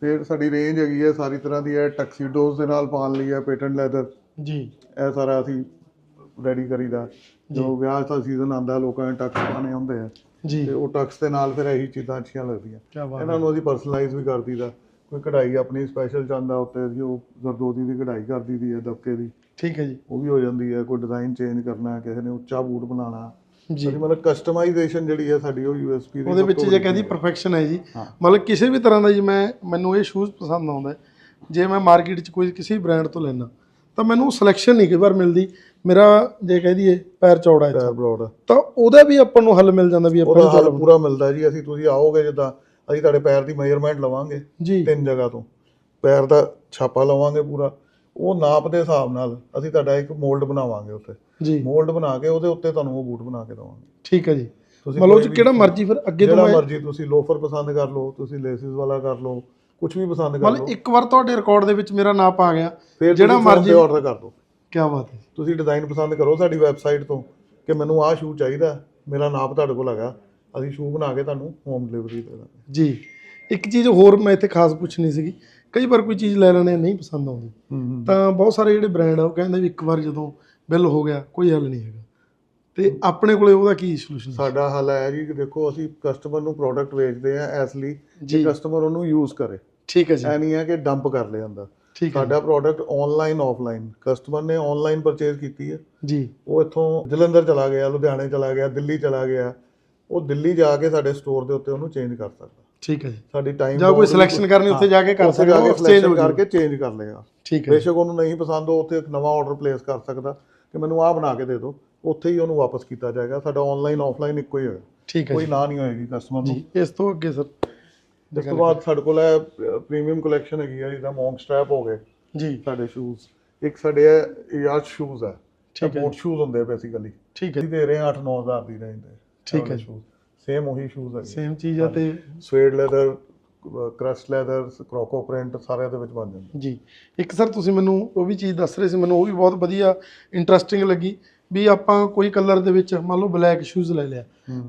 Speaker 1: ਫਿਰ ਸਾਡੀ ਰੇਂਜ ਹੈਗੀ ਹੈ ਸਾਰੀ ਤਰ੍ਹਾਂ ਦੀ ਹੈ ਟਕਸੀਡੋਜ਼ ਦੇ ਨਾਲ ਪਾਉਣ ਲਈ ਹੈ ਪੇਟੈਂਟ ਲੈਦਰ
Speaker 2: ਜੀ।
Speaker 1: ਇਹ ਸਾਰਾ ਅਸੀਂ ਰੈਡੀ ਕਰੀਦਾ। ਜੋ। ਵਿਆਹ ਦਾ ਸੀਜ਼ਨ ਆਂਦਾ ਲੋਕਾਂ ਨੇ ਟਕਸ ਪਾਣੇ ਹੁੰਦੇ ਆ।
Speaker 2: ਜੀ।
Speaker 1: ਤੇ ਉਹ ਟਕਸ ਦੇ ਨਾਲ ਫਿਰ ਇਹੀ ਚੀਜ਼ਾਂ ਅੱਛੀਆਂ ਲੱਗਦੀਆਂ। ਇਹਨਾਂ ਨੂੰ ਅਸੀਂ ਪਰਸਨਲਾਈਜ਼ ਵੀ ਕਰ ਦਈਦਾ। ਕੋਈ ਕਢਾਈ ਆਪਣੀ ਸਪੈਸ਼ਲ ਚਾਹੁੰਦਾ ਉੱਤੇ ਅਸੀਂ ਉਹ ਜ਼ਰਦੋਦੀ ਦੀ ਕਢਾਈ ਕਰ ਦਈਦੀ ਹੈ ਦਬਕੇ ਦੀ।
Speaker 2: ਠੀਕ ਹੈ ਜੀ।
Speaker 1: ਉਹ ਵੀ ਹੋ ਜਾਂਦੀ ਹੈ ਕੋਈ ਡਿਜ਼ਾਈਨ ਚੇਂਜ ਕਰਨਾ ਕਿਸੇ ਨੇ ਉੱਚਾ ਬੂਟ ਬਣਾਉਣਾ।
Speaker 2: ਜੀ।
Speaker 1: ਮਤਲਬ ਕਸਟਮਾਈਜ਼ੇਸ਼ਨ ਜਿਹੜੀ ਹੈ ਸਾਡੀ ਉਹ ਯੂਐਸਪੀ ਦੀ
Speaker 2: ਉਹਦੇ ਵਿੱਚ ਜੇ ਕਹਿੰਦੀ। ਪਰਫੈਕਸ਼ਨ ਹੈ। ਜੀ। ਮਤਲਬ ਕਿਸੇ ਵੀ ਤਰ੍ਹਾਂ ਦਾ ਜੀ ਮੈਂ ਮੈਨੂੰ ਇਹ ਸ਼ੂਜ਼ ਪਸੰਦ ਆਉਂਦਾ। ਜੇ ਮੈਂ ਮਾਰਕੀਟ 'ਚ ਕੋਈ ਕਿਸੇ ਬ੍ਰਾਂਡ ਤੋਂ ਲੈਣਾ ਤਾਂ ਮੈਨੂੰ ਸਿਲੈਕਸ਼ਨ ਨਹੀਂ ਕਈ ਵਾਰ ਮਿਲਦੀ। ਮੇਰਾ ਜੇ ਕਹਿ ਦਈਏ ਪੈਰ ਚੌੜਾ ਹੈ ਤਾਂ ਉਹਦਾ ਵੀ ਆਪਾਂ ਨੂੰ ਹੱਲ ਮਿਲ ਜਾਂਦਾ ਵੀ ਆਪਾਂ
Speaker 1: ਉਹਦਾ
Speaker 2: ਨੂੰ
Speaker 1: ਹੱਲ ਪੂਰਾ ਮਿਲਦਾ ਜੀ ਅਸੀਂ ਤੁਸੀਂ ਆਓਗੇ ਜਿੱਦਾਂ ਅਸੀਂ ਤੁਹਾਡੇ ਪੈਰ ਦੀ ਮੈਜ਼ਰਮੈਂਟ ਲਵਾਂਗੇ
Speaker 2: ਜੀ।
Speaker 1: ਤਿੰਨ ਜਗ੍ਹਾ ਤੋਂ। ਪੈਰ ਦਾ ਛਾਪਾ ਲਵਾਂਗੇ ਪੂਰਾ। ਉਹ ਨਾਪ ਦੇ ਹਿਸਾਬ ਨਾਲ ਅਸੀਂ ਤੁਹਾਡਾ ਇੱਕ ਮੋਲਡ ਬਣਾਵਾਂਗੇ ਉੱਤੇ
Speaker 2: ਜੀ।
Speaker 1: ਮੋਲਡ ਬਣਾ ਕੇ ਉਹਦੇ ਉੱਤੇ ਤੁਹਾਨੂੰ ਉਹ ਬੂਟ ਬਣਾ ਕੇ ਦਵਾਂਗੇ।
Speaker 2: ਠੀਕ ਹੈ ਜੀ।
Speaker 1: ਤੁਸੀਂ
Speaker 2: ਮਤਲਬ
Speaker 1: ਵੀ-
Speaker 2: ਕਿਹੜਾ ਮਰਜ਼ੀ ਫਿਰ ਅੱਗੇ ਤੋਂ
Speaker 1: ਜਿਹੜਾ ਮਰਜ਼ੀ ਤੁਸੀਂ ਲੋਫਰ ਪਸੰਦ ਕਰ ਲਓ ਤੁਸੀਂ ਲੇਸਿਸ ਵਾਲਾ ਕਰ ਲਓ ਕੁਝ ਵੀ ਪਸੰਦ ਕਰ ਲਓ।
Speaker 2: ਮਤਲਬ ਇੱਕ ਵਾਰ ਤੁਹਾਡੇ ਰਿਕਾਰਡ ਦੇ ਵਿੱਚ ਮੇਰਾ ਨਾਪ ਆ ਗਿਆ। ਜਿਹੜਾ
Speaker 1: ਮਰਜ਼ੀ- ਆਰਡਰ ਕਰ ਦਿਓ।
Speaker 2: ਕੀ ਬਾਤ ਹੈ।
Speaker 1: ਤੁਸੀਂ ਡਿਜ਼ਾਈਨ ਪਸੰਦ ਕਰੋ ਸਾਡੀ ਵੈਬਸਾਈਟ ਤੋਂ ਕਿ ਮੈਨੂੰ ਆਹ ਸ਼ੂ ਚਾਹੀਦਾ ਮੇਰਾ ਨਾਪ ਤੁਹਾਡੇ ਕੋਲ ਹੈਗਾ। ਅਸੀਂ ਸ਼ੂ ਬਣਾ ਕੇ ਤੁਹਾਨੂੰ ਹੋਮ ਡਿਲੀਵਰੀ ਦੇ ਦਾਂਗੇ।
Speaker 2: ਜੀ। ਇੱਕ ਚੀਜ਼ ਹੋਰ ਮੈਂ ਇੱਥੇ ਖਾਸ ਪੁੱਛਣੀ ਸੀਗੀ। ਕਈ ਵਾਰ ਕੋਈ ਚੀਜ਼ ਲੈ ਲੈਣੇ ਨਹੀਂ ਪਸੰਦ ਆਉਂਦੀ। ਤਾਂ ਬਹੁਤ ਸਾਰੇ ਜਿਹੜੇ ਬ੍ਰਾਂਡ ਆ ਉਹ ਕਹਿੰਦੇ ਵੀ ਇੱਕ ਵਾਰ ਜਦੋਂ ਬਿੱਲ ਹੋ ਗਿਆ ਕੋਈ ਹੱਲ ਨਹੀਂ ਹੈਗਾ। ਤੇ ਆਪਣੇ ਕੋਲੇ ਉਹਦਾ ਕੀ ਸੋਲੂਸ਼ਨ
Speaker 1: ਸਾਡਾ ਹੱਲ ਹੈ ਜੀ ਕਿ ਦੇਖੋ ਅਸੀਂ ਕਸਟਮਰ ਨੂੰ ਪ੍ਰੋਡਕਟ ਵੇਚਦੇ ਆ ਇਸ ਲਈ ਕਿ ਕਸਟਮਰ ਉਹਨੂੰ ਯੂਜ਼ ਕਰੇ।
Speaker 2: ਠੀਕ ਹੈ ਜੀ।
Speaker 1: ਐ ਨਹੀਂ ਹੈ ਕਿ ਡੰਪ ਕਰ ਲਿਆ
Speaker 2: ਹੈ।
Speaker 1: ਸਾਡਾ ਪ੍ਰੋਡਕਟ ਆਨਲਾਈਨ ਆਫਲਾਈਨ ਕਸਟਮਰ ਨੇ ਆਨਲਾਈਨ ਪਰਚੇਜ਼ ਕੀਤੀ ਹੈ।
Speaker 2: ਜੀ।
Speaker 1: ਉਹ ਇੱਥੋਂ ਜਲੰਧਰ ਚਲਾ ਗਿਆ ਲੁਧਿਆਣੇ ਚਲਾ ਗਿਆ ਦਿੱਲੀ ਚਲਾ ਗਿਆ। ਉਹ ਦਿੱਲੀ ਜਾ ਕੇ ਸਾਡੇ ਸਟੋਰ ਦੇ ਉੱਤੇ ਉਹਨੂੰ ਚੇਂਜ ਕਰ ਸਕਦਾ।
Speaker 2: ਠੀਕ ਹੈ ਜੀ।
Speaker 1: ਸਾਡੀ ਟਾਈਮ
Speaker 2: ਜਾਂ ਕੋਈ ਸਿਲੈਕਸ਼ਨ ਕਰਨੀ ਉੱਥੇ ਜਾ ਕੇ ਕਰ ਸਕਦਾ ਉਹ ਐਕਸਚੇਂਜ
Speaker 1: ਕਰਕੇ ਚੇਂਜ ਕਰ ਲਏਗਾ।
Speaker 2: ਠੀਕ ਹੈ
Speaker 1: ਬੇਸ਼ੱਕ ਉਹਨੂੰ ਨਹੀਂ ਪਸੰਦ ਉਹ ਉੱਥੇ ਇੱਕ ਨਵਾਂ ਆਰਡਰ ਪਲੇਸ ਕਰ ਸਕਦਾ ਕਿ ਮੈਨੂੰ ਆਹ ਬਣਾ ਕੇ ਦੇ ਦਿਓ। ਉੱਥੇ ਹੀ ਉਹਨੂੰ ਵਾਪਸ ਕੀਤਾ ਜਾਏਗਾ। ਸਾਡਾ ਆਨਲਾਈਨ ਆਫਲਾਈਨ ਇੱਕੋ ਹੀ ਹੋਏਗਾ।
Speaker 2: ਠੀਕ ਹੈ
Speaker 1: ਕੋਈ ਨਾ ਨਹੀਂ ਹੋਏਗੀ ਕਸਟਮਰ ਨੂੰ।
Speaker 2: ਇਸ ਤੋਂ ਅੱਗੇ ਸਰ।
Speaker 1: ਇਸ ਤੋਂ ਬਾਅਦ ਸਾਡੇ ਕੋਲ ਹੈ ਪ੍ਰੀਮੀਅਮ ਕਲੈਕਸ਼ਨ ਹੈਗੀ ਹੈ ਜਿੱਦਾਂ ਮੌਂਕ ਸਟ੍ਰੈਪ ਹੋ ਗਏ।
Speaker 2: ਜੀ।
Speaker 1: ਸਾਡੇ ਸ਼ੂਜ਼ ਇੱਕ ਸਾਡੇ ਹੈ ਯਾਚ ਸ਼ੂਜ਼ ਹੈ।
Speaker 2: ਠੀਕ ਹੈ
Speaker 1: ਬੋਟ ਸ਼ੂਜ਼ ਹੁੰਦੇ ਬੇਸਿਕਲੀ
Speaker 2: ਠੀਕ ਹੈ
Speaker 1: ਦੇ ਰਹੇ ਹਾਂ 8-9000 ਦੀ ਰੇਂਜ ਦੇ
Speaker 2: ਠੀਕ ਹੈ
Speaker 1: ਸੇਮ ਉਹੀ ਸ਼ੂਜ਼ ਹੈਗੇ।
Speaker 2: ਸੇਮ ਚੀਜ਼ ਆ ਤੇ
Speaker 1: suede leather crush leather croco print ਸਾਰਿਆਂ ਦੇ ਵਿੱਚ ਬਣ ਜਾਂਦੇ
Speaker 2: ਜੀ। ਇੱਕ ਸਰ ਤੁਸੀਂ ਮੈਨੂੰ ਉਹ ਵੀ ਚੀਜ਼ ਦੱਸ ਰਹੇ ਸੀ ਮੈਨੂੰ ਉਹ ਵੀ ਬਹੁਤ ਵਧੀਆ ਇੰਟਰਸਟਿੰਗ ਲੱਗੀ ਵੀ ਆਪਾਂ ਕੋਈ ਕਲਰ ਦੇ ਵਿੱਚ ਮੰਨ ਲਓ ਬਲੈਕ ਸ਼ੂਜ਼ ਲੈ ਲਿਆ।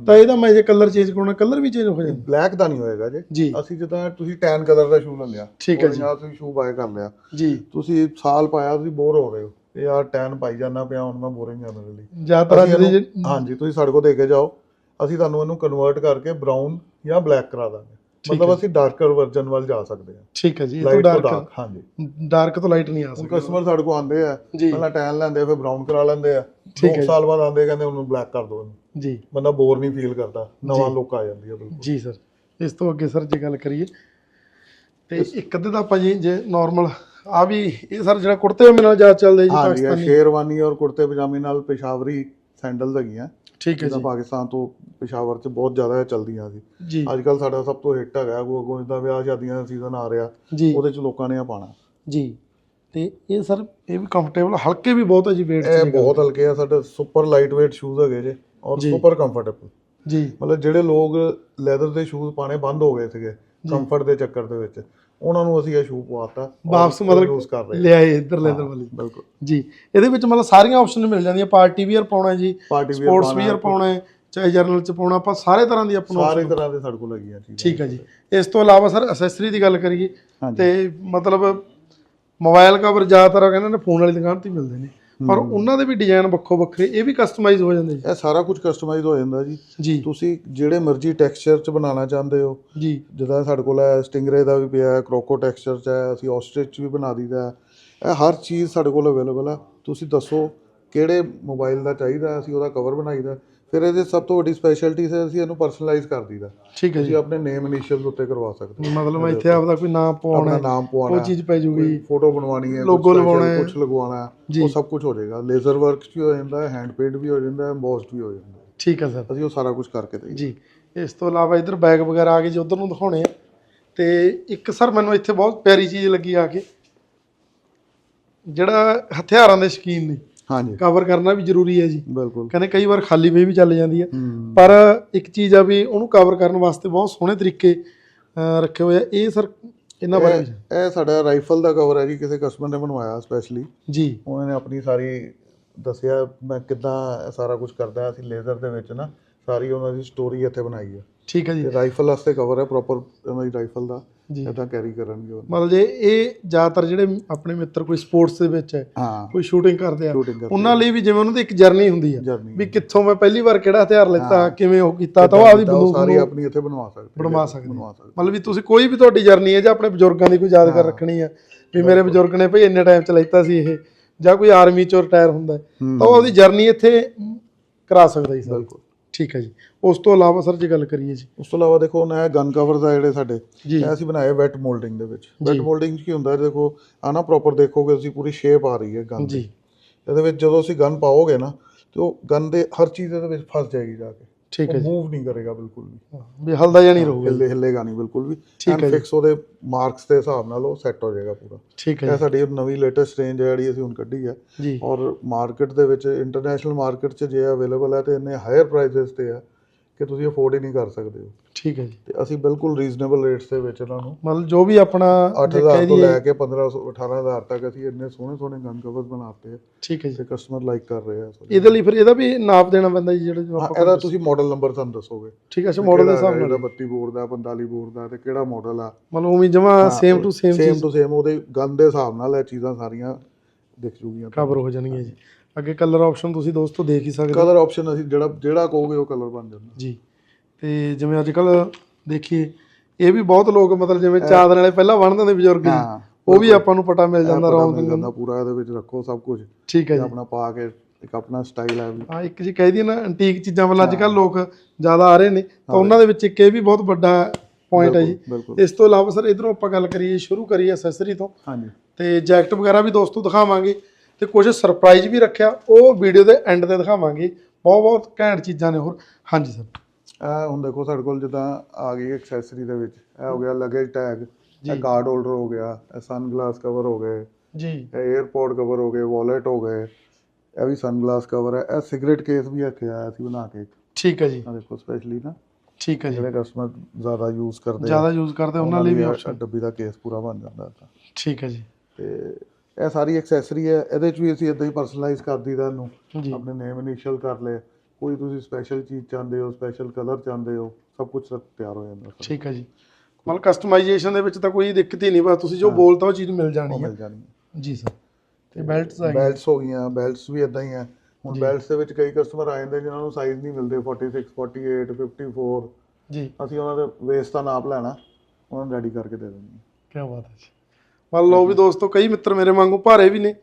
Speaker 2: ਤਾਂ ਇਹਦਾ ਮੈਂ ਜੇ ਕਲਰ ਚੇਂਜ ਕਰਾਉਣਾ ਕਲਰ ਵੀ ਚੇਂਜ ਹੋ ਜਾਂਦਾ।
Speaker 1: ਬਲੈਕ ਦਾ ਨਹੀਂ ਹੋਏਗਾ ਜੀ।
Speaker 2: ਜੀ।
Speaker 1: ਅਸੀਂ ਜਿੱਦਾਂ ਤੁਸੀਂ ਟੈਨ ਕਲਰ ਦਾ ਸ਼ੂ ਲੈ ਲਿਆ।
Speaker 2: ਠੀਕ ਹੈ ਜੀ।
Speaker 1: ਨਾਲ ਤੁਸੀਂ ਸ਼ੂ ਬਾਏ ਕਰ ਲਿਆ।
Speaker 2: ਜੀ।
Speaker 1: ਤੁਸੀਂ ਸਾਲ ਪਾਇਆ ਤੁਸੀਂ ਬੋਰ ਹੋ ਰਹੇ ਹੋ। ਯਾਰ ਟੈਨ ਪਾਈ ਜਾਣਾ ਪਿਆ ਹੁਣ ਮੈਂ ਬੋਰਿੰਗ ਆ ਮੇਰੇ ਲਈ।
Speaker 2: ਜ਼ਿਆਦਾਤਰ ਜੇ-
Speaker 1: ਹਾਂਜੀ ਤੁਸੀਂ ਸਾਡੇ ਕੋਲ ਦੇ ਕੇ ਜਾਓ। ਅਸੀਂ ਤੁਹਾਨੂੰ ਇਹਨੂੰ ਕਨਵਰਟ ਕਰਕੇ ਬਰਾਊਨ ਜਾਂ ਬਲੈਕ ਕਰਾ ਦਾਂਗੇ। ਮਤਲਬ। ਅਸੀਂ ਡਾਰਕਰ ਵਰਜ਼ਨ ਵੱਲ ਜਾ ਸਕਦੇ ਹਾਂ।
Speaker 2: ਠੀਕ ਹੈ ਜੀ ਇਹ ਤੋਂ ਡਾਰਕ
Speaker 1: ਹਾਂਜੀ।
Speaker 2: ਡਾਰਕ ਤੋਂ ਲਾਈਟ ਨਹੀਂ ਆ ਸਕਦਾ।
Speaker 1: ਕਸਟਮਰ ਸਾਡੇ ਕੋਲ ਆਉਂਦੇ ਆ
Speaker 2: ਜੀ।
Speaker 1: ਪਹਿਲਾਂ ਟੈਨ ਲੈਂਦੇ ਆ ਫਿਰ ਬਰਾਊਨ ਕਰਾ ਲੈਂਦੇ ਆ।
Speaker 2: ਠੀਕ ਹੈ
Speaker 1: ਦੋ
Speaker 2: ਜੀ।
Speaker 1: ਸਾਲ ਬਾਅਦ ਆਉਂਦੇ ਕਹਿੰਦੇ ਉਹਨੂੰ ਬਲੈਕ ਕਰ ਦਿਓ
Speaker 2: ਜੀ।
Speaker 1: ਬੰਦਾ ਬੋਰ ਨਹੀਂ ਫੀਲ ਕਰਦਾ ਨਵਾਂ
Speaker 2: ਜੀ।
Speaker 1: ਲੁੱਕ ਆ ਜਾਂਦੀ ਹੈ ਬਿਲਕੁਲ।
Speaker 2: ਜੀ ਸਰ ਇਸ ਤੋਂ ਅੱਗੇ ਸਰ ਜੇ ਗੱਲ ਕਰੀਏ ਤੇ ਇੱਕ ਅੱਧੇ ਤਾਂ ਆਪਾਂ ਜੀ ਜੇ ਨਾਰਮਲ ਆ ਵੀ ਇਹ ਸਰ ਜਿਹੜਾ ਕੁੜਤੇ ਮੇਰੇ ਨਾਲ ਜ਼ਿਆਦਾ ਚੱਲਦੇ ਜੀ ਪਾਕਿਸਤਾਨੀ
Speaker 1: ਸ਼ੇਰਵਾਨੀ ਔਰ ਕੁੜਤੇ ਪਜਾਮੇ ਨਾਲ ਪਿਸ਼ਾਵਰੀ ਸੈਂਡਲਸ ਹੈਗੀਆਂ।
Speaker 2: ਠੀਕ ਹੈ ਜੀ।
Speaker 1: ਪਾਕਿਸਤਾਨ ਤੋਂ ਪਿਸ਼ਾਵਰ 'ਚ ਬਹੁਤ ਜ਼ਿਆਦਾ ਚੱਲਦੀਆਂ ਸੀ।
Speaker 2: ਜੀ।
Speaker 1: ਅੱਜ ਕੱਲ ਸਾਡਾ ਸਭ ਤੋਂ ਹਿੱਟ ਹੈਗਾ ਅੱਗੋਂ ਅੱਗੋਂ ਜਿੱਦਾਂ ਵਿਆਹ ਸ਼ਾਦੀਆਂ ਦਾ ਸੀਜ਼ਨ ਆ ਰਿਹਾ ਉਹਦੇ 'ਚ ਲੋਕਾਂ ਨੇ ਆ ਪਾਣਾ
Speaker 2: ਜੀ। ਤੇ ਇਹ ਸਰ ਇਹ ਵੀ ਕੰਫਰਟੇਬਲ ਹਲਕੇ ਵੀ ਬਹੁਤ ਹੈ ਜੀ weight
Speaker 1: ਇਹ
Speaker 2: ਚ
Speaker 1: ਬਹੁਤ ਹਲਕੇ ਆ ਸਾਡੇ ਸੁਪਰ ਲਾਈਟ weight ਸ਼ੂਜ਼ ਹੈਗੇ ਜੇ ਔਰ। ਸੁਪਰ ਕੰਫਰਟੇਬਲ
Speaker 2: ਜੀ।
Speaker 1: ਮਤਲਬ ਜਿਹੜੇ ਲੋਕ ਲੈਦਰ ਦੇ ਸ਼ੂਜ਼ ਪਾਣੇ ਬੰਦ ਹੋ ਗਏ ਸੀਗੇ ਕੰਫਰਟ ਦੇ ਚੱਕਰ ਦੇ ਵਿੱਚ। ਉਹਨਾਂ ਨੂੰ ਅਸੀਂ ਇਹ ਸ਼ੂ ਪਵਾਤਾ
Speaker 2: ਵਾਪਸ ਮਤਲਬ
Speaker 1: use ਕਰ ਰਹੇ
Speaker 2: ਲਿਆਏ ਇੱਧਰ ਲੈਦਰ
Speaker 1: ਹਾਂ,
Speaker 2: ਵਾਲੀ।
Speaker 1: ਬਿਲਕੁਲ।
Speaker 2: ਜੀ ਇਹਦੇ ਵਿੱਚ ਮਤਲਬ ਸਾਰੀਆਂ ਆਪਸ਼ਨ ਮਿਲ ਜਾਂਦੀਆਂ ਪਾਰਟੀ ਵੀਅਰ ਪਾਉਣਾ ਹੈ ਜੀ
Speaker 1: ਪਾਰਟੀ
Speaker 2: ਸਪੋਰਟਸ ਵੀਅਰ ਪਾਉਣਾ ਹੈ ਚਾਹੇ ਜਰਨਲ ਚ ਪਾਉਣਾ ਆਪਾਂ ਸਾਰੇ ਤਰ੍ਹਾਂ ਦੀ ਆਪਾਂ ਨੂੰ
Speaker 1: ਸਾਰੇ ਤਰ੍ਹਾਂ ਦੇ ਸਾਡੇ ਕੋਲ ਹੈਗੀਆਂ ਚੀਜ਼ਾਂ
Speaker 2: ਠੀਕ ਹੈ ਜੀ। ਇਸ ਤੋਂ ਇਲਾਵਾ ਸਰ ਅਸੈਸਰੀ ਦੀ ਗੱਲ ਕਰੀਏ
Speaker 1: ਹਾਂਜੀ।
Speaker 2: ਤੇ ਮਤਲਬ ਮੋਬਾਈਲ ਕਵਰ ਜ਼ਿਆਦਾਤਰ ਕਹਿੰਦੇ ਨੇ ਫੋਨ ਵਾਲੀ ਦੁਕਾਨ ਤੇ ਹੀ ਮਿਲਦੇ ਨੇ। ਪਰ ਉਹਨਾਂ ਦੇ ਵੀ ਡਿਜ਼ਾਈਨ ਵੱਖੋ ਵੱਖਰੇ ਇਹ ਵੀ ਕਸਟਮਾਈਜ਼ ਹੋ ਜਾਂਦੇ ਜੀ।
Speaker 1: ਇਹ ਸਾਰਾ ਕੁਝ ਕਸਟਮਾਈਜ਼ ਹੋ ਜਾਂਦਾ ਜੀ।
Speaker 2: ਜੀ।
Speaker 1: ਤੁਸੀਂ ਜਿਹੜੇ ਮਰਜ਼ੀ ਟੈਕਸਚਰ 'ਚ ਬਣਾਉਣਾ ਚਾਹੁੰਦੇ ਹੋ।
Speaker 2: ਜੀ।
Speaker 1: ਜਿੱਦਾਂ ਸਾਡੇ ਕੋਲ ਹੈ ਸਟਿੰਗਰੇ ਦਾ ਵੀ ਪਿਆ ਹੈ ਕ੍ਰੋਕੋ ਟੈਕਸਚਰ 'ਚ ਹੈ ਅਸੀਂ ਆਸਟ੍ਰਿਚ ਵੀ ਬਣਾ ਦਈਦਾ ਹੈ। ਇਹ ਹਰ ਚੀਜ਼ ਸਾਡੇ ਕੋਲ ਅਵੇਲੇਬਲ ਹੈ। ਤੁਸੀਂ ਦੱਸੋ ਕਿਹੜੇ ਮੋਬਾਈਲ ਦਾ ਚਾਹੀਦਾ ਅਸੀਂ ਉਹਦਾ ਕਵਰ ਬਣਾਈਦਾ ਫਿਰ ਇਹਦੇ ਸਭ ਤੋਂ ਵੱਡੀ ਸਪੈਸ਼ਲਟੀ ਹੈ ਅਸੀਂ ਇਹਨੂੰ ਪਰਸਨਲਾਈਜ਼ ਕਰ ਦਈਦਾ।
Speaker 2: ਠੀਕ ਹੈ ਜੀ।
Speaker 1: ਤੁਸੀਂ ਆਪਣੇ ਨੇਮ ਇਨੀਸ਼ੀਅਲਸ ਉੱਤੇ ਕਰਵਾ ਸਕਦੇ ਹੋ।
Speaker 2: ਮਤਲਬ ਮੈਂ ਇੱਥੇ ਆਪਦਾ ਕੋਈ ਨਾਮ ਪਵਾਉਣਾ
Speaker 1: ਆਪਣਾ
Speaker 2: ਹੈ,
Speaker 1: ਨਾਮ
Speaker 2: ਉਹ
Speaker 1: ਪਵਾਉਣਾ
Speaker 2: ਚੀਜ਼ ਪੈ ਜੂਗੀ।
Speaker 1: ਫੋਟੋ ਬਣਵਾਉਣੀ ਹੈ
Speaker 2: Logo ਲਗਵਾਉਣਾ ਹੈ।
Speaker 1: ਕੁਝ ਲਗਵਾਉਣਾ ਹੈ
Speaker 2: ਜੀ।
Speaker 1: ਉਹ ਸਭ ਕੁਝ ਹੋ ਜਾਏਗਾ। ਲੇਜ਼ਰ ਵਰਕ ਵੀ ਹੋ ਜਾਂਦਾ ਹੈ ਹੈਂਡ ਪੇਂਟ ਵੀ ਹੋ ਜਾਂਦਾ ਹੈ ਐਮਬੋਸਡ ਵੀ ਹੋ ਜਾਂਦਾ ਹੈ।
Speaker 2: ਠੀਕ ਹੈ ਸਰ।
Speaker 1: ਅਸੀਂ ਉਹ ਸਾਰਾ ਕੁਝ ਕਰਕੇ ਦੇਈਏ
Speaker 2: ਜੀ। ਇਸ ਤੋਂ ਇਲਾਵਾ ਇੱਧਰ ਬੈਗ ਵਗੈਰਾ ਆ ਗਏ ਜੀ ਉਧਰ ਨੂੰ ਦਿਖਾਉਣੇ ਆ। ਤੇ ਇੱਕ ਸਰ ਮੈਨੂੰ ਇੱਥੇ ਬਹੁਤ ਪਿਆਰੀ ਚੀਜ਼ ਲੱਗੀ ਆ ਕੇ। ਜਿਹੜਾ ਹਥਿਆਰਾਂ ਦੇ ਸ਼ੌਕੀਨ ਨੇ।
Speaker 1: ਹਾਂਜੀ।
Speaker 2: ਕਵਰ ਕਰਨਾ ਵੀ ਜ਼ਰੂਰੀ ਹੈ ਜੀ।
Speaker 1: ਬਿਲਕੁਲ।
Speaker 2: ਕਹਿੰਦੇ ਕਈ ਵਾਰ ਖਾਲੀ ਵੇ ਵੀ ਚੱਲ ਜਾਂਦੀ ਹੈ। ਪਰ ਇੱਕ ਚੀਜ਼ ਆ ਵੀ ਉਹਨੂੰ ਕਵਰ ਕਰਨ ਵਾਸਤੇ ਬਹੁਤ ਸੋਹਣੇ ਤਰੀਕੇ ਰੱਖੇ ਹੋਏ ਆ। ਇਹ ਸਰ ਇਹਨਾਂ ਬਾਰੇ
Speaker 1: ਇਹ ਸਾਡਾ ਰਾਈਫਲ ਦਾ ਕਵਰ ਹੈ ਜੀ ਕਿਸੇ ਕਸਟਮਰ ਨੇ ਬਣਵਾਇਆ ਸਪੈਸ਼ਲੀ
Speaker 2: ਜੀ।
Speaker 1: ਉਹਨਾਂ ਨੇ ਆਪਣੀ ਸਾਰੀ ਦੱਸਿਆ ਮੈਂ ਕਿੱਦਾਂ ਸਾਰਾ ਕੁਝ ਕਰਦਾ ਅਸੀਂ ਲੇਜ਼ਰ ਦੇ ਵਿੱਚ ਨਾ ਸਾਰੀ ਉਹਨਾਂ ਦੀ ਸਟੋਰੀ ਇੱਥੇ ਬਣਾਈ ਹੈ
Speaker 2: ਠੀਕ ਹੈ ਜੀ।
Speaker 1: ਰਾਈਫਲ ਵਾਸਤੇ ਕਵਰ ਹੈ ਪ੍ਰੋਪਰ ਉਹਨਾਂ ਦੀ ਰਾਈਫਲ ਦਾ।
Speaker 2: ਜੀ।
Speaker 1: ਇਦਾਂ ਕੈਰੀ ਕਰਨਗੇ ਉਹ।
Speaker 2: ਮਤਲਬ ਜੇ ਇਹ ਜ਼ਿਆਦਾਤਰ ਜਿਹੜੇ ਆਪਣੇ ਮਿੱਤਰ ਕੋਈ ਸਪੋਰਟਸ ਦੇ ਵਿੱਚ ਹੈ
Speaker 1: ਹਾਂ।
Speaker 2: ਕੋਈ ਸ਼ੂਟਿੰਗ ਕਰਦੇ ਆ
Speaker 1: ਕਰਦੇ
Speaker 2: ਉਹਨਾਂ ਲਈ ਵੀ ਜਿਵੇਂ ਉਹਨਾਂ ਦੀ ਇੱਕ ਜਰਨੀ ਹੁੰਦੀ ਆ ਵੀ ਕਿੱਥੋਂ ਮੈਂ ਪਹਿਲੀ ਵਾਰ ਕਿਹੜਾ ਹਥਿਆਰ ਲਿੱਤਾ ਕਿਵੇਂ ਉਹ ਕੀਤਾ ਤਾਂ ਉਹ ਆਪਦੀ ਬੰਦੂਕ
Speaker 1: ਸਾਰੀ
Speaker 2: ਨੂੰ
Speaker 1: ਆਪਣੀ ਇੱਥੇ ਬਣਵਾ ਸਕਦੇ
Speaker 2: ਬਣਵਾ ਸਕਦੇ
Speaker 1: ਬਣਵਾ ਸਕਦੇ
Speaker 2: ਮਤਲਬ ਵੀ ਤੁਸੀਂ ਕੋਈ ਵੀ ਤੁਹਾਡੀ ਜਰਨੀ ਹੈ ਜਾਂ ਆਪਣੇ ਬਜ਼ੁਰਗਾਂ ਦੀ ਕੋਈ ਯਾਦਗਾਰ ਰੱਖਣੀ ਆ ਵੀ ਮੇਰੇ ਬਜ਼ੁਰਗ ਨੇ ਭਈ ਇੰਨੇ ਟਾਈਮ ਚ ਲੈਤਾ ਸੀ ਇਹ ਜਾਂ ਕੋਈ ਆਰਮੀ ਚੋਂ ਰਿਟਾਇਰ ਹੁੰਦਾ ਹੂੰ। ਤਾਂ ਉਹ ਆਪਦੀ ਜਰਨੀ ਇੱਥੇ ਕਰਾ ਸਕਦਾ ਜੀ ਸਰ।
Speaker 1: ਬਿਲਕੁਲ।
Speaker 2: ਠੀਕ ਹੈ ਜੀ। ਉਸ ਤੋਂ ਇਲਾਵਾ ਸਰ ਜੇ ਗੱਲ ਕਰੀਏ ਜੀ।
Speaker 1: ਉਸ ਤੋਂ ਇਲਾਵਾ ਦੇਖੋ ਨਾ ਗਨ ਕਵਰਸ ਆ ਜਿਹੜੇ ਸਾਡੇ
Speaker 2: ਜੀ।
Speaker 1: ਇਹ ਅਸੀਂ ਬਣਾਏ ਵੈਟ ਮੋਲਡਿੰਗ ਦੇ ਵਿੱਚ। ਵੈਟ ਮੋਲਡਿੰਗ ਕੀ ਹੁੰਦਾ ਹੈ ਦੇਖੋ ਆ ਨਾ ਪ੍ਰੋਪਰ ਦੇਖੋਗੇ ਤੁਸੀਂ ਪੂਰੀ ਸ਼ੇਪ ਆ ਰਹੀ ਹੈ ਗਨ ਦੀ।
Speaker 2: ਜੀ।
Speaker 1: ਇਹਦੇ ਵਿੱਚ ਜਦੋਂ ਅਸੀਂ ਗਨ ਪਾਓਗੇ ਨਾ ਤੇ ਉਹ ਗਨ ਦੇ ਹਰ ਚੀਜ਼ ਇਹਦੇ ਵਿੱਚ ਫਸ ਜਾਏਗੀ ਜਾ ਕੇ।
Speaker 2: ਠੀਕ ਹੈ ਜੀ।
Speaker 1: ਮੂਵ ਨਹੀਂ ਕਰੇਗਾ ਬਿਲਕੁਲ ਵੀ।
Speaker 2: ਵੀ ਹਲਦਾ ਜਾਂ ਨਹੀਂ ਰਹੂਗਾ
Speaker 1: ਹਿੱਲੇ ਹਿੱਲੇਗਾ ਨਹੀਂ ਬਿਲਕੁਲ ਵੀ।
Speaker 2: ਠੀਕ ਹੈ।
Speaker 1: ਫਿਕਸ ਉਹਦੇ ਮਾਰਕਸ ਦੇ ਹਿਸਾਬ ਨਾਲ ਉਹ ਸੈੱਟ ਹੋ ਜਾਏਗਾ ਪੂਰਾ।
Speaker 2: ਠੀਕ ਹੈ
Speaker 1: ਇਹ ਸਾਡੀ ਨਵੀਂ ਲੇਟੈਸਟ ਰੇਂਜ ਹੈ ਜਿਹੜੀ ਅਸੀਂ ਹੁਣ ਕੱਢੀ ਹੈ। ਔਰ ਮਾਰਕੀਟ ਦੇ ਵਿੱਚ ਇੰਟਰਨੈਸ਼ਨਲ ਮਾਰਕੀਟ 'ਚ ਜੇ ਅਵੇਲੇਬਲ ਹੈ ਤੇ ਇੰਨੇ ਹਾਇਰ ਪ੍ਰਾਈਸਸ ਤੇ ਹੈ। ਕਿ ਤੁਸੀਂ ਅਫੋਰਡ ਹੀ ਨਹੀਂ ਕਰ ਸਕਦੇ ਹੋ।
Speaker 2: ਠੀਕ ਹੈ ਜੀ।
Speaker 1: ਤੇ ਅਸੀਂ ਬਿਲਕੁਲ ਰੀਜ਼ਨੇਬਲ ਰੇਟਸ ਦੇ ਵਿੱਚ ਇਹਨਾਂ ਨੂੰ
Speaker 2: ਮਤਲਬ ਜੋ ਵੀ ਆਪਣਾ
Speaker 1: 8000 ਤੋਂ ਲੈ ਕੇ 1500 18000 ਤੱਕ ਅਸੀਂ ਇੰਨੇ ਸੋਹਣੇ ਸੋਹਣੇ ਗਨ ਕਵਰਸ ਬਣਾਤੇ ਆ
Speaker 2: ਠੀਕ ਹੈ ਜੀ।
Speaker 1: ਤੇ ਕਸਟਮਰ ਲਾਈਕ ਕਰ ਰਹੇ ਆ
Speaker 2: ਇਹਦੇ ਲਈ ਫਿਰ ਇਹਦਾ ਵੀ ਨਾਪ ਦੇਣਾ ਪੈਂਦਾ ਜੀ ਜਿਹੜੇ ਜੋ ਆਪਾਂ
Speaker 1: ਇਹਦਾ ਤੁਸੀਂ ਮਾਡਲ ਨੰਬਰ ਸਾਨੂੰ ਦੱਸੋਗੇ।
Speaker 2: ਠੀਕ ਹੈ ਅੱਛਾ ਮਾਡਲ ਦੇ ਹਿਸਾਬ ਨਾਲ।
Speaker 1: 32 ਬੋਰ ਦਾ 45 ਬੋਰ ਦਾ ਤੇ ਕਿਹੜਾ ਮਾਡਲ ਆ।
Speaker 2: ਮਤਲਬ ਉਵੇਂ ਜਮਾ same to same
Speaker 1: same to same ਉਹਦੇ ਗਨ ਦੇ ਹਿਸਾਬ ਨਾਲ ਇਹ ਚੀਜ਼ਾਂ ਸਾਰੀਆਂ ਦਿਖ ਜੂਗੀਆਂ।
Speaker 2: ਕਵਰ ਹੋ ਜਾਣਗੀਆਂ ਜੀ। ਅੱਗੇ ਕਲਰ ਆਪਸ਼ਨ ਤੁਸੀਂ ਦੋਸਤੋ ਦੇਖ ਹੀ ਸਕਦੇ ਹੋ।
Speaker 1: ਕਲਰ ਆਪਸ਼ਨ ਅਸੀਂ ਜਿਹੜਾ ਜਿਹੜਾ ਕਹੋਗੇ ਉਹ ਕਲਰ ਬਣ ਜਾਂਦਾ
Speaker 2: ਜੀ। ਤੇ ਜਿਵੇਂ ਅੱਜ ਕੱਲ ਦੇਖੀਏ ਇਹ ਵੀ ਬਹੁਤ ਲੋਕ ਮਤਲਬ ਜਿਵੇਂ ਚਾਦਰ ਵਾਲੇ ਪਹਿਲਾਂ ਬਣਦੇ ਹੁੰਦੇ ਬਜ਼ੁਰਗ ਜੀ ਉਹ ਵੀ ਆਪਾਂ ਨੂੰ ਪਤਾ ਮਿਲ ਜਾਂਦਾ ਰੌਂਗ
Speaker 1: ਮਿਲ ਜਾਂਦਾ ਪੂਰਾ ਇਹਦੇ ਵਿੱਚ ਰੱਖੋ ਸਭ ਕੁਝ
Speaker 2: ਠੀਕ ਹੈ ਜੀ।
Speaker 1: ਆਪਣਾ ਪਾ ਕੇ ਇੱਕ ਆਪਣਾ ਸਟਾਈਲ ਹੈ
Speaker 2: ਹਾਂ ਇੱਕ ਜੀ ਕਹਿ ਦਈਏ ਨਾ ਐਂਟੀਕ ਚੀਜ਼ਾਂ ਵੱਲ ਅੱਜ ਕੱਲ ਲੋਕ ਜ਼ਿਆਦਾ ਆ ਰਹੇ ਨੇ। ਤਾਂ ਉਹਨਾਂ ਦੇ ਵਿੱਚ ਇੱਕ ਇਹ ਵੀ ਬਹੁਤ ਵੱਡਾ ਪੁਆਇੰਟ ਹੈ ਜੀ। ਇਸ ਤੋਂ ਇਲਾਵਾ ਸਰ ਇਧਰੋਂ ਆਪਾਂ ਗੱਲ ਕਰੀਏ ਸ਼ੁਰੂ ਕਰੀਏ ਐਕਸੈਸਰੀ ਤੋਂ।
Speaker 1: ਹਾਂਜੀ।
Speaker 2: ਤੇ ਜੈਕਟ ਵਗੈਰਾ ਵੀ ਦੋਸਤੋ ਦਿਖਾਵਾਂਗੇ। ਤੇ ਕੁਝ ਸਰਪ੍ਰਾਈਜ਼ ਵੀ ਰੱਖਿਆ। ਉਹ ਵੀਡੀਓ ਦੇ ਐਂਡ ਤੇ ਦਿਖਾਵਾਂਗੇ। ਬਹੁਤ ਬਹੁਤ ਘੈਂਟ ਚੀਜ਼ਾਂ ਨੇ ਹੋਰ। ਹਾਂਜੀ ਸਰ
Speaker 1: ਇਹ ਹੁਣ ਦੇਖੋ ਸਾਡੇ ਕੋਲ ਜਿੱਦਾਂ ਆ ਗਈ ਐਕਸੈਸਰੀ ਦੇ ਵਿੱਚ। ਇਹ ਹੋ ਗਿਆ ਲਗੇਜ ਟੈਗ ਇਹ ਕਾਰਡ ਹੋਲਡਰ ਹੋ ਗਿਆ ਇਹ ਸਨ ਗਲਾਸ ਕਵਰ ਹੋ ਗਏ।
Speaker 2: ਜੀ।
Speaker 1: ਇਹ 에어ਪੋਰਟ ਕਵਰ ਹੋ ਗਏ ਵਾਲਟ ਹੋ ਗਏ। ਇਹ ਵੀ ਸਨ ਗਲਾਸ ਕਵਰ ਹੈ। ਇਹ ਸਿਗਰਟ ਕੇਸ ਵੀ ਰੱਖਿਆ ਹੈ ਅਸੀਂ ਬਣਾ ਕੇ।
Speaker 2: ਠੀਕ ਹੈ ਜੀ।
Speaker 1: ਆ ਦੇਖੋ ਸਪੈਸ਼ਲੀ ਨਾ।
Speaker 2: ਠੀਕ ਹੈ ਜੀ।
Speaker 1: ਜਿਹੜੇ ਕਸਟਮਰ ਜ਼ਿਆਦਾ ਯੂਜ਼ ਕਰਦੇ ਆ
Speaker 2: ਜ਼ਿਆਦਾ ਯੂਜ਼ ਕਰਦੇ ਉਹਨਾਂ ਲਈ ਵੀ ਆਪਸ਼ਨ
Speaker 1: ਡੱਬੀ ਦਾ ਕੇਸ ਪੂਰਾ ਬਣ ਜਾਂਦਾ। ਹੈ
Speaker 2: ਠੀਕ ਹੈ ਜੀ।
Speaker 1: ਤੇ ਇਹ ਸਾਰੀ ਐਕਸੈਸਰੀ ਹੈ ਇਹਦੇ ਚ ਵੀ ਅਸੀਂ ਇਦਾਂ ਹੀ ਪਰਸਨਲਾਈਜ਼ ਕਰ ਦਈਦਾ ਇਹਨੂੰ। ਆਪਣੇ ਨੇਮ ਇਨੀਸ਼ੀਅਲ ਕਰ ਲਏ। ਕੋਈ ਤੁਸੀਂ ਸਪੈਸ਼ਲ ਚੀਜ਼ ਚਾਹੁੰਦੇ ਹੋ ਸਪੈਸ਼ਲ ਕਲਰ ਚਾਹੁੰਦੇ ਹੋ ਸਭ ਕੁਝ ਤਿਆਰ ਹੋ ਜਾਂਦਾ
Speaker 2: ਠੀਕ ਹੈ ਜੀ। ਮਤਲਬ ਕਸਟਮਾਈਜੇਸ਼ਨ ਦੇ ਵਿੱਚ ਤਾਂ ਕੋਈ ਦਿੱਕਤ ਹੀ ਨਹੀਂ ਬਸ ਤੁਸੀਂ ਜੋ ਬੋਲਤਾ ਉਹ ਚੀਜ਼ ਮਿਲ ਜਾਣੀ ਹੈ।
Speaker 1: ਮਿਲ ਜਾਣੀ
Speaker 2: ਜੀ ਸਰ। ਤੇ ਬੈਲਟਸ ਆ ਗਏ
Speaker 1: ਬੈਲਟਸ ਹੋ ਗਈਆਂ ਬੈਲਟਸ ਵੀ ਇਦਾਂ ਹੀ ਆ ਹੁਣ ਬੈਲਟਸ ਦੇ ਵਿੱਚ ਕਈ ਕਸਟਮਰ ਆ ਜਾਂਦੇ ਜਿਨ੍ਹਾਂ ਨੂੰ ਸਾਈਜ਼ ਨਹੀਂ ਮਿਲਦੇ 46 48 54
Speaker 2: ਜੀ।
Speaker 1: ਅਸੀਂ ਉਹਨਾਂ ਦੇ ਵੇਸਟ ਦਾ ਨਾਪ ਲੈਣਾ ਉਹਨਾਂ ਨੂੰ ਰੈਡੀ ਕਰਕੇ ਦੇ ਦੇਣੀ
Speaker 2: ਕੀ ਬਾਤ ਹੈ ਜੀ। ਮੰਨ ਲਓ ਵੀ ਦੋਸਤੋ ਕਈ ਮਿੱਤਰ ਮੇਰੇ ਵਾਂਗੂ ਭਾਰੇ ਵੀ ਨੇ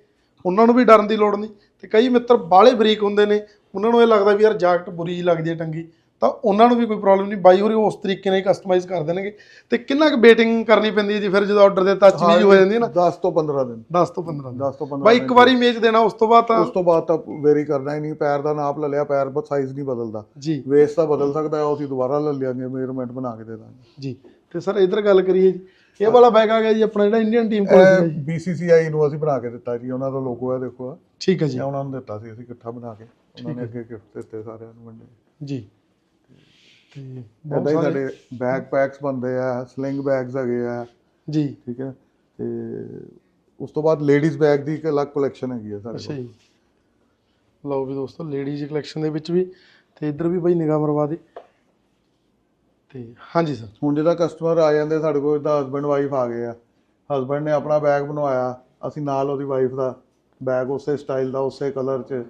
Speaker 2: ਉਹਨਾਂ ਨੂੰ ਵੀ ਡਰਨ ਦੀ ਲੋੜ ਨਹੀਂ ਤੇ ਕਈ ਮਿੱਤਰ ਬਾਲੇ ਬਰੀਕ ਹੁੰਦੇ ਨੇ ਉਹਨਾਂ ਨੂੰ ਇਹ ਲੱਗਦਾ ਵੀ ਯਾਰ ਜਾਕਟ ਬੁਰੀ ਲੱਗਦੀ ਹੈ ਟੰਗੀ ਤਾਂ ਉਹਨਾਂ ਨੂੰ ਵੀ ਕੋਈ ਪ੍ਰੋਬਲਮ ਨਹੀਂ। ਬਾਈ ਹੋਰੀ ਉਸ ਤਰੀਕੇ ਨਾਲ ਹੀ ਕਸਟਮਾਈਜ਼ ਕਰ ਦੇਣਗੇ ਤੇ ਕਿੰਨਾ ਕੁ ਵੇਟਿੰਗ ਕਰਨੀ ਪੈਂਦੀ ਹੈ ਜੀ ਫਿਰ ਜਦੋਂ ਆਰਡਰ ਦੇ ਟੱਚ ਵੀ ਹੋ ਜਾਂਦੀ ਹੈ ਨਾ?
Speaker 1: 10 ਤੋਂ 15 ਦਿਨ।
Speaker 2: 10 ਤੋਂ 15 ਦਿਨ।
Speaker 1: 10 ਤੋਂ 15
Speaker 2: ਬਾਈ ਇੱਕ ਵਾਰੀ ਮੇਜ ਦੇਣਾ ਉਸ ਤੋਂ ਬਾਅਦ ਤਾਂ
Speaker 1: ਉਸ ਤੋਂ ਬਾਅਦ ਤਾਂ ਵੇਰੀ ਕਰਨਾ ਹੀ ਨਹੀਂ ਪੈਰ ਦਾ ਨਾਪ ਲੈ ਲਿਆ ਪੈਰ ਦਾ ਸਾਈਜ਼ ਨਹੀਂ ਬਦਲਦਾ।
Speaker 2: ਜੀ।
Speaker 1: ਵੇਸ ਤਾਂ ਬਦਲ ਸਕਦਾ ਹੈ ਉਹ ਅਸੀਂ ਦੁਬਾਰਾ ਲੈ ਲਿਆਂਗੇ ਮੇਜ਼ਰਮੈਂਟ ਬਣਾ ਕੇ ਦੇ ਦਾਂਗੇ।
Speaker 2: ਜੀ ਤੇ ਸਰ ਇਧਰ ਗੱਲ ਕਰੀਏ ਜੀ ਇਹ ਵਾਲਾ ਬੈਗ ਆ ਗਿਆ ਜੀ ਆਪਣਾ ਜਿਹੜਾ ਇੰਡੀਅਨ ਟੀਮ ਕੋਲ ਸੀਗਾ ਜੀ।
Speaker 1: BCCI ਨੂੰ ਅਸੀਂ ਬਣਾ ਕੇ ਦਿੱਤਾ ਜੀ ਉਹਨਾਂ ਦਾ ਲੋਗੋ ਹੈ ਦੇਖੋ ਆਹ।
Speaker 2: ਠੀਕ ਹੈ ਜੀ।
Speaker 1: ਇਹ ਉਹਨਾਂ ਨੂੰ ਦਿੱਤਾ ਸੀ ਅਸੀਂ ਇਕੱਠਾ ਬਣਾ ਕੇ। ਉਹਨਾਂ ਨੇ ਅੱਗੇ ਗਿਫਟ ਦਿੱਤੇ ਸਾਰਿਆਂ ਨੂੰ ਵੰਡੇ।
Speaker 2: ਜੀ। ਤੇ
Speaker 1: ਇਦਾਂ ਹੀ ਸਾਡੇ ਬੈਕ ਪੈਕਸ ਬਣਦੇ ਆ ਸਲਿੰਗ ਬੈਗਸ ਹੈਗੇ ਆ।
Speaker 2: ਜੀ।
Speaker 1: ਠੀਕ ਹੈ ਤੇ ਉਸ ਤੋਂ ਬਾਅਦ ਲੇਡੀਜ਼ ਬੈਗ ਦੀ ਇੱਕ ਅਲੱਗ ਕਲੈਕਸ਼ਨ ਹੈਗੀ ਆ ਸਾਡੇ
Speaker 2: ਅੱਛਾ
Speaker 1: ਕੋਲ।
Speaker 2: ਜੀ। ਲਓ ਵੀ ਦੋਸਤੋ ਲੇਡੀਜ਼ ਕਲੈਕਸ਼ਨ ਦੇ ਵਿੱਚ ਵੀ ਤੇ ਇੱਧਰ ਵੀ ਬਾਈ ਨਿਗਾਹ ਮਰਵਾ ਦੇ। ਤੇ ਹਾਂਜੀ ਸਰ।
Speaker 1: ਹੁਣ ਜਿਹਦਾ ਕਸਟਮਰ ਆ ਜਾਂਦੇ ਸਾਡੇ ਕੋਲ ਜਿੱਦਾਂ ਹਸਬੰਡ ਵਾਈਫ ਆ ਗਏ ਆ। ਹਸਬੰਡ ਨੇ ਆਪਣਾ ਬੈਗ ਬਣਵਾਇਆ ਅਸੀਂ ਨਾਲ ਉਹਦੀ ਵਾਈਫ ਦਾ ਬੈਗ ਉਸੇ ਸਟਾਈਲ ਦਾ ਉਸੇ ਕਲਰ 'ਚ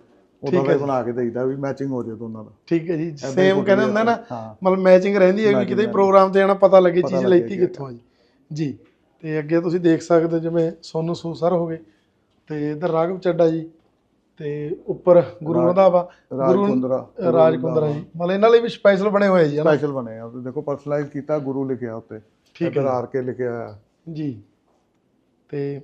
Speaker 1: ਉਹਦਾ ਵੀ ਬਣਾ ਕੇ ਦੇਈਦਾ ਵੀ ਮੈਚਿੰਗ ਹੋ ਜੇ ਦੋਨਾਂ ਦਾ।
Speaker 2: ਠੀਕ ਹੈ ਜੀ ਸੇਮ ਕਹਿੰਦੇ ਹੁੰਦਾ ਨਾ ਮਤਲਬ ਮੈਚਿੰਗ ਰਹਿੰਦੀ ਹੈ ਵੀ ਕਿਤੇ ਪ੍ਰੋਗਰਾਮ ਤੇ ਜਾਣਾ ਪਤਾ ਲੱਗੇ ਚੀਜ਼ ਲੈਤੀ ਕਿੱਥੋਂ ਆ ਜੀ। ਜੀ ਤੇ ਅੱਗੇ ਤੁਸੀਂ ਦੇਖ ਸਕਦੇ ਜਿਵੇਂ ਸੋਨੂ ਸੂ ਸਰ ਹੋ ਗਏ ਤੇ ਇਧਰ ਰਾਘਵ ਚੱਡਾ ਜੀ ਤੇ ਉੱਪਰ ਗੁਰੂ ਰੰਧਾਵਾ
Speaker 1: ਰਾਜ ਕੁੰਦਰਾ
Speaker 2: ਰਾਜ ਕੁੰਦਰਾ ਜੀ। ਮਤਲਬ ਇਹਨਾਂ ਲਈ ਵੀ ਸਪੈਸ਼ਲ ਬਣੇ ਹੋਏ ਜੀ ਹਨਾ
Speaker 1: ਸਪੈਸ਼ਲ ਬਣੇ ਆ। ਦੇਖੋ ਪਰਸਨਲਾਈਜ਼ ਕੀਤਾ ਗੁਰੂ ਲਿਖਿਆ ਉੱਤੇ।
Speaker 2: ਠੀਕ
Speaker 1: ਇੱਧਰ ਆਰ ਕੇ ਲਿਖਿਆ ਆ
Speaker 2: ਜੀ। ਤੇ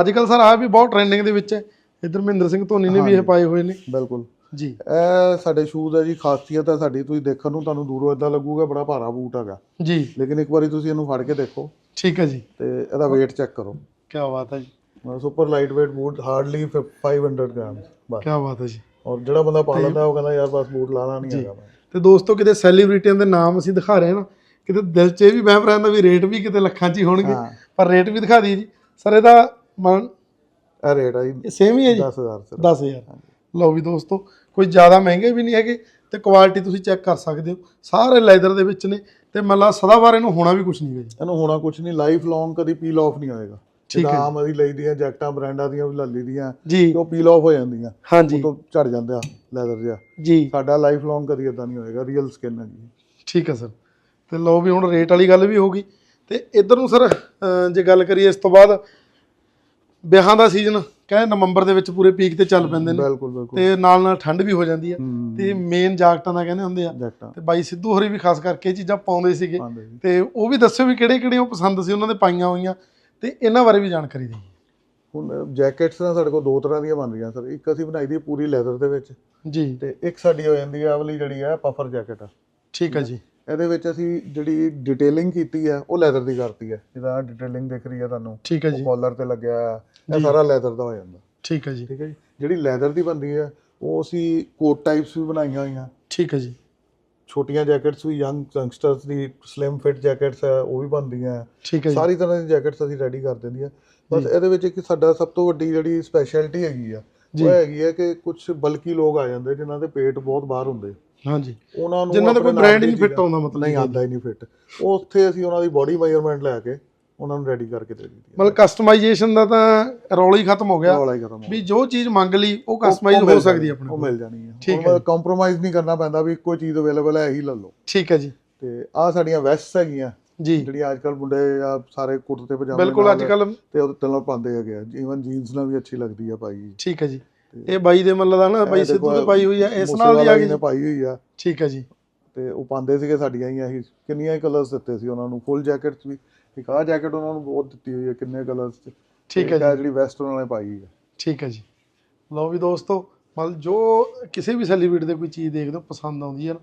Speaker 2: ਅੱਜ ਕੱਲ ਸਰ ਆ ਵੀ ਬਹੁਤ ਟ੍ਰੈਂਡਿੰਗ ਦੇ ਵਿੱਚ ਹੈ। ਇਧਰ ਮਹਿੰਦਰ ਸਿੰਘ ਧੋਨੀ ਨੇ ਵੀ ਇਹ ਪਾਏ ਹੋਏ ਨੇ।
Speaker 1: ਬਿਲਕੁਲ।
Speaker 2: ਜੀ।
Speaker 1: ਇਹ ਸਾਡੇ ਸ਼ੂਜ਼ ਹੈ ਜੀ ਖਾਸੀਅਤ ਹੈ ਸਾਡੀ। ਤੁਸੀਂ ਦੇਖਣ ਨੂੰ ਤੁਹਾਨੂੰ ਦੂਰੋਂ ਇਦਾਂ ਲੱਗੂਗਾ ਬੜਾ ਭਾਰਾ ਬੂਟ ਹੈਗਾ।
Speaker 2: ਜੀ।
Speaker 1: ਲੇਕਿਨ ਇੱਕ ਵਾਰੀ ਤੁਸੀਂ ਇਹਨੂੰ ਫੜ ਕੇ ਦੇਖੋ।
Speaker 2: ਠੀਕ ਹੈ ਜੀ।
Speaker 1: ਤੇ ਇਹਦਾ weight ਚੈੱਕ ਕਰੋ।
Speaker 2: ਕੀ ਬਾਤ ਹੈ ਜੀ।
Speaker 1: Super light weight boot hardly 500 gram ਬਸ
Speaker 2: ਕੀ ਬਾਤ ਹੈ ਜੀ।
Speaker 1: ਔਰ ਜਿਹੜਾ ਬੰਦਾ ਪਾ ਲੈਂਦਾ ਉਹ ਕਹਿੰਦਾ ਯਾਰ ਬਸ ਬੂਟ ਲਾਣਾ ਨਹੀਂ ਹੈਗਾ
Speaker 2: ਤੇ ਦੋਸਤੋ ਕਿਤੇ ਸੈਲੀਬ੍ਰਿਟੀਆਂ ਦੇ ਨਾਮ ਅਸੀਂ ਦਿਖਾ ਰਹੇ ਹਾਂ ਨਾ ਕਿਤੇ ਦਿਲ 'ਚ ਇਹ ਵੀ ਵਹਿਮ ਰਹਿੰਦਾ ਵੀ ਰੇਟ ਵੀ ਕਿਤੇ ਲੱਖਾਂ 'ਚ ਹੀ ਹੋਣਗੇ। ਪਰ ਰੇਟ ਵੀ ਦਿਖਾ ਦਈਏ ਜੀ। ਸਰ ਇਹਦਾ ਮਨ
Speaker 1: ਇਹ ਰੇਟ ਆ ਜੀ।
Speaker 2: ਸੇਮ ਹੀ ਹੈ ਜੀ।
Speaker 1: 10000 ਸਿਰ
Speaker 2: 10000 ਲਓ ਵੀ ਦੋਸਤੋ ਕੋਈ ਜ਼ਿਆਦਾ ਮਹਿੰਗੇ ਵੀ ਨਹੀਂ ਹੈਗੇ ਤੇ ਕੁਆਲਿਟੀ ਤੁਸੀਂ ਚੈੱਕ ਕਰ ਸਕਦੇ ਹੋ। ਸਾਰੇ ਲੈਦਰ ਦੇ ਵਿੱਚ ਨੇ ਤੇ ਮੱਲਾ ਸਦਾਬਾਰ ਇਹਨੂੰ ਹੋਣਾ ਵੀ ਕੁਝ ਨਹੀਂ ਹੈ ਜੀ।
Speaker 1: ਇਹਨੂੰ ਹੋਣਾ ਕੁਝ ਨਹੀਂ ਲਾਈਫ ਲੌਂਗ ਕਦੀ ਪੀਲ ਆਫ ਨਹੀਂ ਹੋਏਗਾ।
Speaker 2: ਹੈ।
Speaker 1: ਆਮ ਅਸੀਂ ਲਈਦੀਆਂ ਜੈਕਟਾਂ ਬ੍ਰਾਂਡਾਂ ਦੀਆਂ ਵੀ ਲੱਲੀ ਦੀਆਂ
Speaker 2: ਜੀ।
Speaker 1: ਉਹ ਪੀਲ ਆਫ ਹੋ ਜਾਂਦੀਆਂ।
Speaker 2: ਹਾਂਜੀ।
Speaker 1: ਉਹ ਤੋਂ ਝੜ ਜਾਂਦਾ ਲੈਦਰ ਜਿਹਾ।
Speaker 2: ਜੀ।
Speaker 1: ਸਾਡਾ ਲਾਈਫ ਲੌਂਗ ਕਦੀ ਇਦਾਂ ਨਹੀਂ ਹੋਏਗਾ ਰੀਅਲ ਸਕਿਨ ਹੈ ਜੀ।
Speaker 2: ਠੀਕ ਹੈ ਸਰ ਤੇ ਲਓ ਵੀ ਹੁਣ ਰੇਟ ਵਾਲੀ ਗੱਲ ਵੀ ਹੋ ਗਈ। ਤੇ ਇਧਰ ਨੂੰ ਸਰ ਜੇ ਗੱਲ ਕਰੀਏ ਇਸ ਤੋਂ ਬਾਅਦ ਵਿਆਹਾਂ ਦਾ ਸੀਜ਼ਨ ਕਹਿੰਦੇ ਨਵੰਬਰ ਦੇ ਵਿੱਚ ਪੂਰੇ ਪੀਕ ਤੇ ਚੱਲ ਪੈਂਦੇ ਨੇ।
Speaker 1: ਬਿਲਕੁਲ ਬਿਲਕੁਲ।
Speaker 2: ਤੇ ਨਾਲ ਨਾਲ ਠੰਡ ਵੀ ਹੋ ਜਾਂਦੀ ਹੈ। ਤੇ ਮੇਨ ਜਾਕਟਾਂ ਦਾ ਕਹਿੰਦੇ ਹੁੰਦੇ ਆ। ਤੇ ਬਾਈ ਸਿੱਧੂ ਹੋਰੀ ਵੀ ਖਾਸ ਕਰਕੇ ਇਹ ਚੀਜ਼ਾਂ ਪਾਉਂਦੇ ਸੀਗੇ। ਤੇ ਉਹ ਵੀ ਦੱਸਿਓ ਵੀ ਕਿਹੜੇ ਕਿਹੜੇ ਉਹ ਪਸੰਦ ਸੀ ਉਹਨਾਂ ਦੇ ਪਾਈਆਂ ਹੋਈਆਂ। ਤੇ ਇਹਨਾਂ ਬਾਰੇ ਵੀ ਜਾਣਕਾਰੀ ਦਿਓ
Speaker 1: ਹੁਣ ਜੈਕਟਸ ਨਾ ਸਾਡੇ ਕੋਲ ਦੋ ਤਰ੍ਹਾਂ ਦੀਆਂ ਬਣਦੀਆਂ ਸਰ। ਇੱਕ ਅਸੀਂ ਬਣਾਈ ਦੀ ਪੂਰੀ ਲੈਦਰ ਦੇ ਵਿੱਚ
Speaker 2: ਜੀ।
Speaker 1: ਤੇ ਇੱਕ ਸਾਡੀ ਹੋ ਜਾਂਦੀ ਹੈ ਆਹ ਵਾਲੀ ਜਿਹੜੀ ਹੈ ਪਫਰ ਜੈਕਟ।
Speaker 2: ਠੀਕ ਹੈ ਜੀ।
Speaker 1: ਇਹਦੇ ਵਿੱਚ ਅਸੀਂ ਜਿਹੜੀ ਡਿਟੇਲਿੰਗ ਕੀਤੀ ਹੈ ਉਹ ਲੈਦਰ ਦੀ ਕਰਤੀ ਹੈ। ਜਿਹਦਾ ਡਿਟੇਲਿੰਗ ਦਿਖ ਰਹੀ ਹੈ ਤੁਹਾਨੂੰ
Speaker 2: ਠੀਕ ਹੈ ਜੀ।
Speaker 1: ਕਾਲਰ ਤੇ ਲੱਗਿਆ ਹੈ ਇਹ ਸਾਰਾ ਲੈਦਰ ਦਾ ਹੋ ਜਾਂਦਾ।
Speaker 2: ਠੀਕ ਹੈ ਜੀ।
Speaker 1: ਠੀਕ ਹੈ ਜੀ। ਜਿਹੜੀ ਲੈਦਰ ਦੀ ਬਣਦੀ ਹੈ ਉਹ ਅਸੀਂ ਕੋਟ ਟਾਈਪਸ ਵੀ ਬਣਾਈਆਂ ਹੋਈਆਂ।
Speaker 2: ਠੀਕ ਹੈ ਜੀ।
Speaker 1: ਛੋਟੀਆਂ ਜੈਕਟਸ ਵੀ ਯੰਗ ਯੰਗਸਟਰਸ ਦੀ ਸਲਿਮ ਫਿਟ ਜੈਕਟਸ ਹੈ ਉਹ ਵੀ ਬਣਦੀਆਂ ਹੈ।
Speaker 2: ਠੀਕ ਹੈ ਜੀ।
Speaker 1: ਸਾਰੀ ਤਰ੍ਹਾਂ ਦੀ ਜੈਕਟਸ ਅਸੀਂ ਰੈਡੀ ਕਰ ਦਿੰਦੀ ਆ ਬਸ ਇਹਦੇ ਵਿੱਚ ਇੱਕ ਸਾਡਾ ਸਭ ਤੋਂ ਵੱਡੀ ਜਿਹੜੀ ਸਪੈਸ਼ਲਿਟੀ ਹੈਗੀ ਆ। ਉਹ ਹੈਗੀ ਹੈ ਕਿ ਕੁਝ ਬਲਕੀ ਲੋਕ ਆ ਜਾਂਦੇ ਜਿਨ੍ਹਾਂ ਦੇ ਪੇਟ ਬਹੁਤ ਬਾਹਰ ਹੁੰਦੇ।
Speaker 2: ਹਾਂਜੀ
Speaker 1: ਉਹਨਾਂ ਨੂੰ
Speaker 2: ਜਿਨ੍ਹਾਂ ਦਾ ਕੋਈ ਹੀ
Speaker 1: ਦੀ
Speaker 2: ਨਹੀਂ
Speaker 1: ਚੀਜ਼ਾਂ-
Speaker 2: ਆਉਂਦਾ ਮਤਲਬ
Speaker 1: ਨਹੀਂ। ਆਉਂਦਾ ਹੀ ਨਹੀਂ ਫਿੱਟ ਉਹ ਉੱਥੇ ਅਸੀਂ ਉਹਨਾਂ ਦੀ ਬੋਡੀ ਮੈਜ਼ਰਮੈਂਟ ਲੈ ਕੇ ਉਹਨਾਂ ਨੂੰ ਰੈਡੀ ਕਰਕੇ ਦੇ ਦਿੰਦੀ
Speaker 2: ਮਤਲਬ ਕਸਟਮਾਈਜੇਸ਼ਨ ਦਾ ਤਾਂ ਰੌਲਾ ਹੀ ਖਤਮ ਹੋ ਗਿਆ।
Speaker 1: ਰੌਲਾ ਹੀ ਖਤਮ ਹੋ
Speaker 2: ਵੀ ਜੋ ਚੀਜ਼ ਮੰਗ ਲਈ ਉਹ ਕਸਟਮਾਈਜ਼ ਹੋ ਸਕਦੀ ਆਪਣੇ
Speaker 1: ਉਹ ਮਿਲ ਜਾਣੀ ਹੈ।
Speaker 2: ਠੀਕ
Speaker 1: ਹੈ ਕੰਪਰੋਮਾਈਜ਼ ਨਹੀਂ ਕਰਨਾ ਪੈਂਦਾ ਵੀ ਇੱਕੋ ਚੀਜ਼ ਅਵੇਲੇਬਲ ਹੈ ਇਹੀ ਲੈ ਲਓ।
Speaker 2: ਠੀਕ ਹੈ ਜੀ।
Speaker 1: ਤੇ ਆਹ ਸਾਡੀਆਂ ਵੈਸਟ ਹੈਗੀਆਂ
Speaker 2: ਜੀ।
Speaker 1: ਜਿਹੜੀਆਂ ਅੱਜ ਕੱਲ ਮੁੰਡੇ ਆ ਸਾਰੇ ਕੁੜਤੇ ਪਜਾਮੇ
Speaker 2: ਬਿਲਕੁਲ
Speaker 1: ਨਾਲ
Speaker 2: ਅੱਜ ਕੱਲ
Speaker 1: ਤੇ ਉਹਦੇ ਤਲੋਂ ਪਾਉਂਦੇ ਹੈਗੇ ਆ। ਈਵਨ ਜੀਨਸ ਨਾਲ ਵੀ ਅੱਛੀ ਲੱਗਦੀ ਆ ਪਾਈ।
Speaker 2: ਠੀਕ ਹੈ ਜੀ। ਇਹ ਬਾਈ ਦੇ ਮੱਲ ਦਾ ਨਾ ਬਾਈ ਸਿੱਧੂ ਤੇ ਪਾਈ ਹੋਈ ਆ ਇਸ ਨਾਲ ਦੀ ਆ ਗਈ
Speaker 1: ਨੇ ਪਾਈ ਹੋਈ ਆ।
Speaker 2: ਠੀਕ ਹੈ ਜੀ।
Speaker 1: ਤੇ ਉਹ ਪਾਉਂਦੇ ਸੀਗੇ ਸਾਡੀਆਂ ਹੀ ਅਸੀਂ ਕਿੰਨੀਆਂ ਹੀ ਕਲਰਸ ਦਿੱਤੇ ਸੀ ਉਹਨਾਂ ਨੂੰ ਫੁੱਲ ਜੈਕਟਸ ਵੀ। ਇੱਕ ਆਹ ਜੈਕਟ ਉਹਨਾਂ ਨੂੰ ਬਹੁਤ ਦਿੱਤੀ ਹੋਈ ਹੈ ਕਿੰਨੇ ਕਲਰਸ ਚ।
Speaker 2: ਠੀਕ ਹੈ
Speaker 1: ਆਹ ਜਿਹੜੀ ਵੈਸਟ ਉਹਨਾਂ ਨੇ ਪਾਈ ਹੈ
Speaker 2: ਠੀਕ ਹੈ ਜੀ। ਲਓ ਵੀ ਦੋਸਤੋ ਮਤਲਬ ਜੋ ਕਿਸੇ ਵੀ ਸੈਲੀਬ੍ਰਿਟੀ ਦੇ ਕੋਈ ਚੀਜ਼ ਦੇਖਦੇ ਹੋ ਪਸੰਦ ਆਉਂਦੀ ਹੈ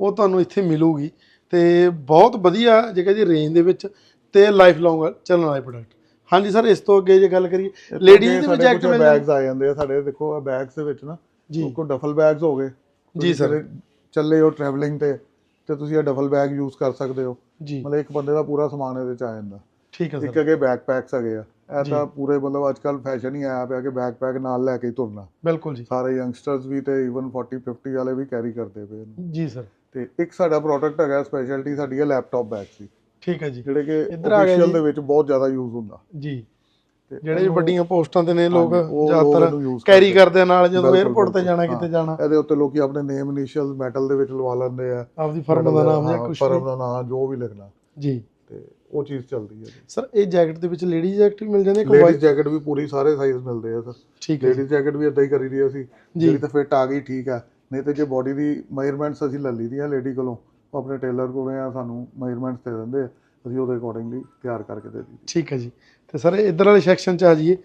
Speaker 2: ਉਹ ਤੁਹਾਨੂੰ ਇੱਥੇ ਮਿਲੂਗੀ। ਤੇ ਬਹੁਤ ਵਧੀਆ ਜਗ੍ਹਾ ਜੀ ਰੇਂਜ ਦੇ ਵਿੱਚ ਤੇ ਲਾਈਫ ਲੌਂਗ ਚੱਲਣ ਵਾਲੇ ਪ੍ਰੋਡਕਟ ਹਾਂਜੀ ਸਰ ਇਸ ਤੋਂ ਅੱਗੇ ਜੇ ਗੱਲ ਕਰੀਏ ਲੇਡੀਜ਼ ਦੇ ਵੀ ਜੈਕਟ ਮਿਲ ਜਾਂਦੇ।
Speaker 1: ਬੈਗਸ ਆ ਜਾਂਦੇ ਆ ਸਾਡੇ ਦੇਖੋ ਆ ਬੈਗਸ ਦੇ ਵਿੱਚ ਨਾ
Speaker 2: ਜੀ।
Speaker 1: ਕੋ ਡਫਲ ਬੈਗਸ ਹੋ ਗਏ।
Speaker 2: ਜੀ ਸਰ।
Speaker 1: ਚੱਲੇ ਹੋ ਟਰੈਵਲਿੰਗ ਤੇ ਤੇ ਤੁਸੀਂ ਇਹ ਡਫਲ ਬੈਗ ਯੂਜ਼ ਕਰ ਸਕਦੇ ਹੋ।
Speaker 2: ਜੀ।
Speaker 1: ਮਤਲਬ ਇੱਕ ਬੰਦੇ ਦਾ ਪੂਰਾ ਸਮਾਨ ਇਹਦੇ ਚ ਆ ਜਾਂਦਾ।
Speaker 2: ਠੀਕ ਹੈ
Speaker 1: ਇੱਕ
Speaker 2: ਸਰ
Speaker 1: ਅੱਗੇ ਬੈਕਪੈਕਸ ਹੈਗੇ ਆ। ਇਹ ਤਾਂ ਪੂਰੇ ਮਤਲਬ ਅੱਜ ਕੱਲ ਫੈਸ਼ਨ ਹੀ ਆਇਆ ਪਿਆ ਕਿ ਬੈਕਪੈਕ ਨਾਲ ਲੈ ਕੇ ਹੀ ਤੁਰਨਾ।
Speaker 2: ਬਿਲਕੁਲ ਜੀ।
Speaker 1: ਸਾਰੇ ਯੰਗਸਟਰਸ ਵੀ ਤੇ ਇਵਨ 40 50 ਵਾਲੇ ਵੀ ਕੈਰੀ ਕਰਦੇ ਪਏ ਨੇ।
Speaker 2: ਜੀ ਸਰ
Speaker 1: ਤੇ ਇੱਕ ਸਾਡਾ ਪ੍ਰੋਡਕਟ ਹੈਗਾ ਸਪੈਸ਼ਲਿਟੀ ਸਾਡੀ ਹੈ ਲੈਪਟਾਪ ਬੈਗ ਸੀ।
Speaker 2: ਠੀਕ ਹੈ ਜੀ।
Speaker 1: ਜਿਹੜੇ ਕਿ
Speaker 2: ਜੀ।
Speaker 1: ਦੇ ਵਿੱਚ ਬਹੁਤ ਜ਼ਿਆਦਾ ਯੂਜ਼ ਹੁੰਦਾ।
Speaker 2: ਜੀ। ਜਿਹੜੇ ਵੱਡੀਆਂ ਪੋਸਟਾਂ ਤੇ ਨੇ ਲੋਕ ਜ਼ਿਆਦਾਤਰ ਕੈਰੀ
Speaker 1: ਕਰਦੇ
Speaker 2: ਆ ਨਾਲ ਜਦੋਂ 에어ਪੋਰਟ ਤੇ ਜਾਣਾ। ਕਿਤੇ ਜਾਣਾ।
Speaker 1: ਇਹਦੇ ਉੱਤੇ ਲੋਕੀ ਆਪਣੇ ਨੇਮ ਇਨੀਸ਼ੀਅਲ ਮੈਟਲ ਦੇ ਵਿੱਚ ਲਵਾ ਲੈਂਦੇ ਆ।
Speaker 2: ਆਪਦੀ ਫਰਮ ਦਾ ਨਾਮ ਜਾਂ ਕੁਝ
Speaker 1: ਫਰਮ ਦਾ ਨਾਮ ਜੋ ਵੀ ਲਿਖਣਾ।
Speaker 2: ਜੀ।
Speaker 1: ਤੇ ਉਹ ਚੀਜ਼ ਚੱਲਦੀ ਹੈ
Speaker 2: ਸਰ ਇਹ ਜੈਕਟ ਦੇ ਵਿੱਚ ਲੇਡੀਜ਼ ਜੈਕਟ ਵੀ ਮਿਲ ਜਾਂਦੀ ਹੈ
Speaker 1: ਲੇਡੀਜ਼ ਜੈਕਟ ਵੀ ਪੂਰੀ ਸਾਰੇ ਸਾਈਜ਼ ਮਿਲਦੇ ਆ ਸਰ।
Speaker 2: ਠੀਕ ਹੈ
Speaker 1: ਲੇਡੀਜ਼ ਜੈਕਟ ਵੀ ਇਦਾਂ ਹੀ ਕਰੀ ਦੀ ਅਸੀਂ। ਜਿਹੜੀ ਤਾਂ ਫਿੱਟ ਆ ਗਈ ਠੀਕ ਆ। ਨਹੀਂ ਤੇ ਜੇ ਬਾਡੀ ਦੀ ਮੈਜ਼ਰਮੈਂਟਸ ਅਸੀਂ ਲੈ ਲਈ ਦੀਆਂ ਲੇਡੀ ਕੋਲੋਂ ਆਪਣੇ ਟੇਲਰ ਕੋਲੋਂ ਆ ਸਾਨੂੰ ਮੈਜ਼ਰਮੈਂਟਸ ਦੇ ਦਿੰਦੇ ਆ। ਅਸੀਂ ਉਹਦੇ ਅਕੋਰਡਿੰਗਲੀ ਤਿਆਰ ਕਰਕੇ ਦੇ ਦਈਦੀ
Speaker 2: ਠੀਕ ਹੈ ਜੀ। ਤੇ ਸਰ ਇੱਧਰ ਵਾਲੇ ਸੈਕਸ਼ਨ 'ਚ ਆ ਜਾਈਏ।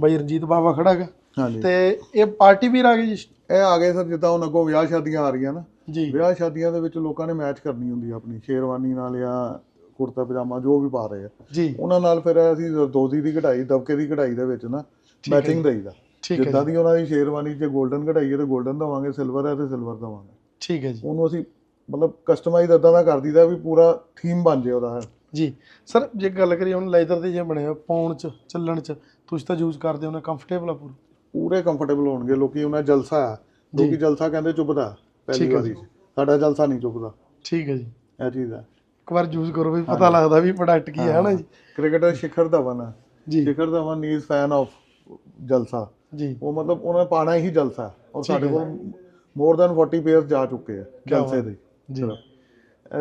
Speaker 2: ਬਾਈ ਰਣਜੀਤ ਬਾਵਾ ਖੜਾ ਹੈਗਾ।
Speaker 1: ਹਾਂਜੀ।
Speaker 2: ਤੇ ਇਹ ਪਾਰਟੀ ਵੀਰ ਆ ਗਏ ਜੀ?
Speaker 1: ਇਹ ਆ ਗਏ ਸਰ ਜਿੱਦਾਂ ਹੁਣ ਅੱਗੋਂ ਵਿਆਹ ਸ਼ਾਦੀਆਂ ਆ ਰਹੀਆਂ ਨਾ।
Speaker 2: ਜੀ।
Speaker 1: ਵਿਆਹ ਸ਼ਾਦੀਆਂ ਦੇ ਵਿੱਚ ਲੋਕਾਂ ਨੇ ਮੈਚ ਕਰਨੀ ਹੁੰਦੀ ਆ ਆਪਣੀ। ਸ਼ੇਰਵਾਨੀ ਨਾਲ ਜਾਂ ਕੁੜਤਾ ਪਜਾਮਾ ਜੋ ਵੀ ਪਾ ਰਹੇ ਆ।
Speaker 2: ਜੀ।
Speaker 1: ਉਹਨਾਂ ਨਾਲ ਫਿਰ ਅਸੀਂ ਦੋਦੀ ਦੀ ਕਢਾਈ ਦਬਕੇ ਦੀ ਕਢਾਈ ਦੇ ਵਿੱਚ ਨਾ ਮੈਚਿੰਗ ਦਈਦਾ। ਜਿੱਦਾਂ ਦੀ ਉਹਨਾਂ ਦੀ ਸ਼ੇਰਵਾਨੀ ਜੇ 골ਡਨ ਕਢਾਈ ਹੈ ਤੇ 골ਡਨ ਦਵਾਂਗੇ ਸਿਲਵਰ ਹੈ ਤੇ ਸਿਲਵਰ ਦਵਾਂਗੇ।
Speaker 2: ਠੀਕ ਹੈ ਜੀ।
Speaker 1: ਉਹਨੂੰ ਅਸੀਂ ਮਤਲਬ ਕਸਟਮਾਈਜ਼ ਇਦਾਂ ਦਾ ਕਰ ਦਈਦਾ ਵੀ ਪੂਰਾ ਥੀਮ ਬਣ ਜੇ ਉਹਦਾ।
Speaker 2: ਜੀ। ਸਰ ਜੇ ਗੱਲ ਕਰੀਏ ਹੁਣ ਲੈਦਰ ਦੇ ਜੇ ਬਣੇ ਹੋਏ ਪਾਉਣ 'ਚ ਚੱਲਣ 'ਚ ਤੁਸੀਂ ਤਾਂ ਯੂਜ਼ ਕਰਦੇ ਹੋ ਨਾ ਕੰਫਰਟੇਬਲ ਆ ਪੂਰਾ?
Speaker 1: ਪੂਰੇ ਕੰਫਰਟੇਬਲ ਹੋਣਗੇ ਲੋਕੀ ਉਹਨਾਂ ਜਲਸਾ। ਲੋਕੀ ਜਲਸਾ ਕਹਿੰਦੇ ਚੁੱਭਦਾ ਪਹਿਲੀ ਵਾਰੀ। ਸਾਡਾ ਜਲਸਾ ਨਹੀਂ ਚੁੱਭਦਾ।
Speaker 2: ਠੀਕ ਹੈ ਜੀ।
Speaker 1: ਇਹ ਚੀਜ਼ ਹੈ।
Speaker 2: ਇੱਕ ਵਾਰ ਯੂਜ਼ ਕਰੋ ਵੀ ਪਤਾ ਲੱਗਦਾ ਵੀ ਪ੍ਰੋਡਕਟ ਕੀ ਹੈ ਹਨਾ ਜੀ।
Speaker 1: Cricketer Shikhar Dhawan
Speaker 2: ji.
Speaker 1: Shikhar Dhawan is fan of Jalsa.
Speaker 2: ਜੀ।
Speaker 1: ਉਹ ਮਤਲਬ ਉਹਨਾਂ ਪਾਣਾ ਹੀ ਜਲਸਾ। ਔਰ ਸਾਡੇ। ਕੋਲ ਮੋਰ ਦੈਨ 40 ਪੇਅਰਸ ਜਾ ਚੁੱਕੇ ਆ ਜਲਸੇ। ਦੇ।
Speaker 2: ਜੀ।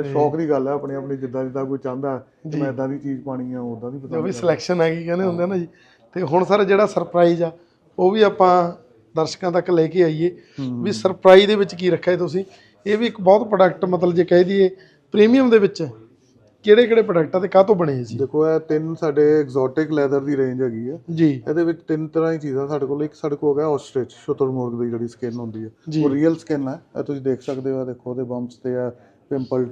Speaker 1: ਸ਼ੌਕ ਦੀ ਗੱਲ ਹੈ ਆਪਣੀ ਆਪਣੀ ਜਿੱਦਾਂ ਜਿੱਦਾਂ ਕੋਈ ਚਾਹੁੰਦਾ
Speaker 2: ਜੀ।
Speaker 1: ਮੈਂ ਇਦਾਂ ਦੀ ਚੀਜ਼ ਪਾਣੀ ਆ ਉਦਾਂ ਦੀ
Speaker 2: ਜੋ
Speaker 1: ਪਸੰਦ
Speaker 2: ਵੀ। ਸਿਲੈਕਸ਼ਨ ਹੈਗੀ ਕਹਿੰਦੇ ਹੁੰਦੇ ਆ ਨਾ ਜੀ। ਤੇ ਹੁਣ ਸਰ ਜਿਹੜਾ ਸਰਪ੍ਰਾਈਜ਼ ਆ ਉਹ ਵੀ ਆਪਾਂ ਦਰਸ਼ਕਾਂ ਤੱਕ ਲੈ ਕੇ ਆਈਏ। ਵੀ ਸਰਪ੍ਰਾਈਜ਼ ਦੇ ਵਿੱਚ ਕੀ ਰੱਖਿਆ ਤੁਸੀਂ? ਇਹ ਵੀ ਇੱਕ ਬਹੁਤ ਪ੍ਰੋਡਕਟ ਮਤਲਬ ਜੇ ਕਹਿ ਦਈਏ ਪ੍ਰੀਮੀਅਮ ਦੇ ਵਿੱਚ ਕਿਹੜੇ ਕਿਹੜੇ ਪ੍ਰੋਡਕਟ ਆ ਤੇ ਕਾਹ ਤੋਂ ਬਣੇ ਆ ਜੀ?
Speaker 1: ਦੇਖੋ ਇਹ ਤਿੰਨ ਸਾਡੇ ਐਗਜ਼ੋਟਿਕ ਲੈਦਰ ਦੀ ਰੇਂਜ ਹੈਗੀ ਹੈ
Speaker 2: ਜੀ।
Speaker 1: ਇਹਦੇ ਵਿੱਚ ਤਿੰਨ ਤਰ੍ਹਾਂ ਦੀ ਚੀਜ਼ਾਂ ਸਾਡੇ ਕੋਲ ਇੱਕ ਸਾਡੇ ਕੋਲ ਹੋ ਗਿਆ ਆਸਟ੍ਰਿਚ ਸ਼ੁਤਰਮੁਰਗ ਦੀ ਜਿਹੜੀ ਸਕਿਨ ਹੁੰਦੀ ਹੈ
Speaker 2: ਜੀ।
Speaker 1: ਉਹ ਰੀਅਲ ਸਕਿਨ ਹੈ ਇਹ ਤੁਸੀਂ ਦੇਖ ਸਕਦੇ ਹੋ ਦੇਖੋ ਉਹਦੇ ਬੰਪਸ ਤੇ ਆ ਪਿੰਪਲ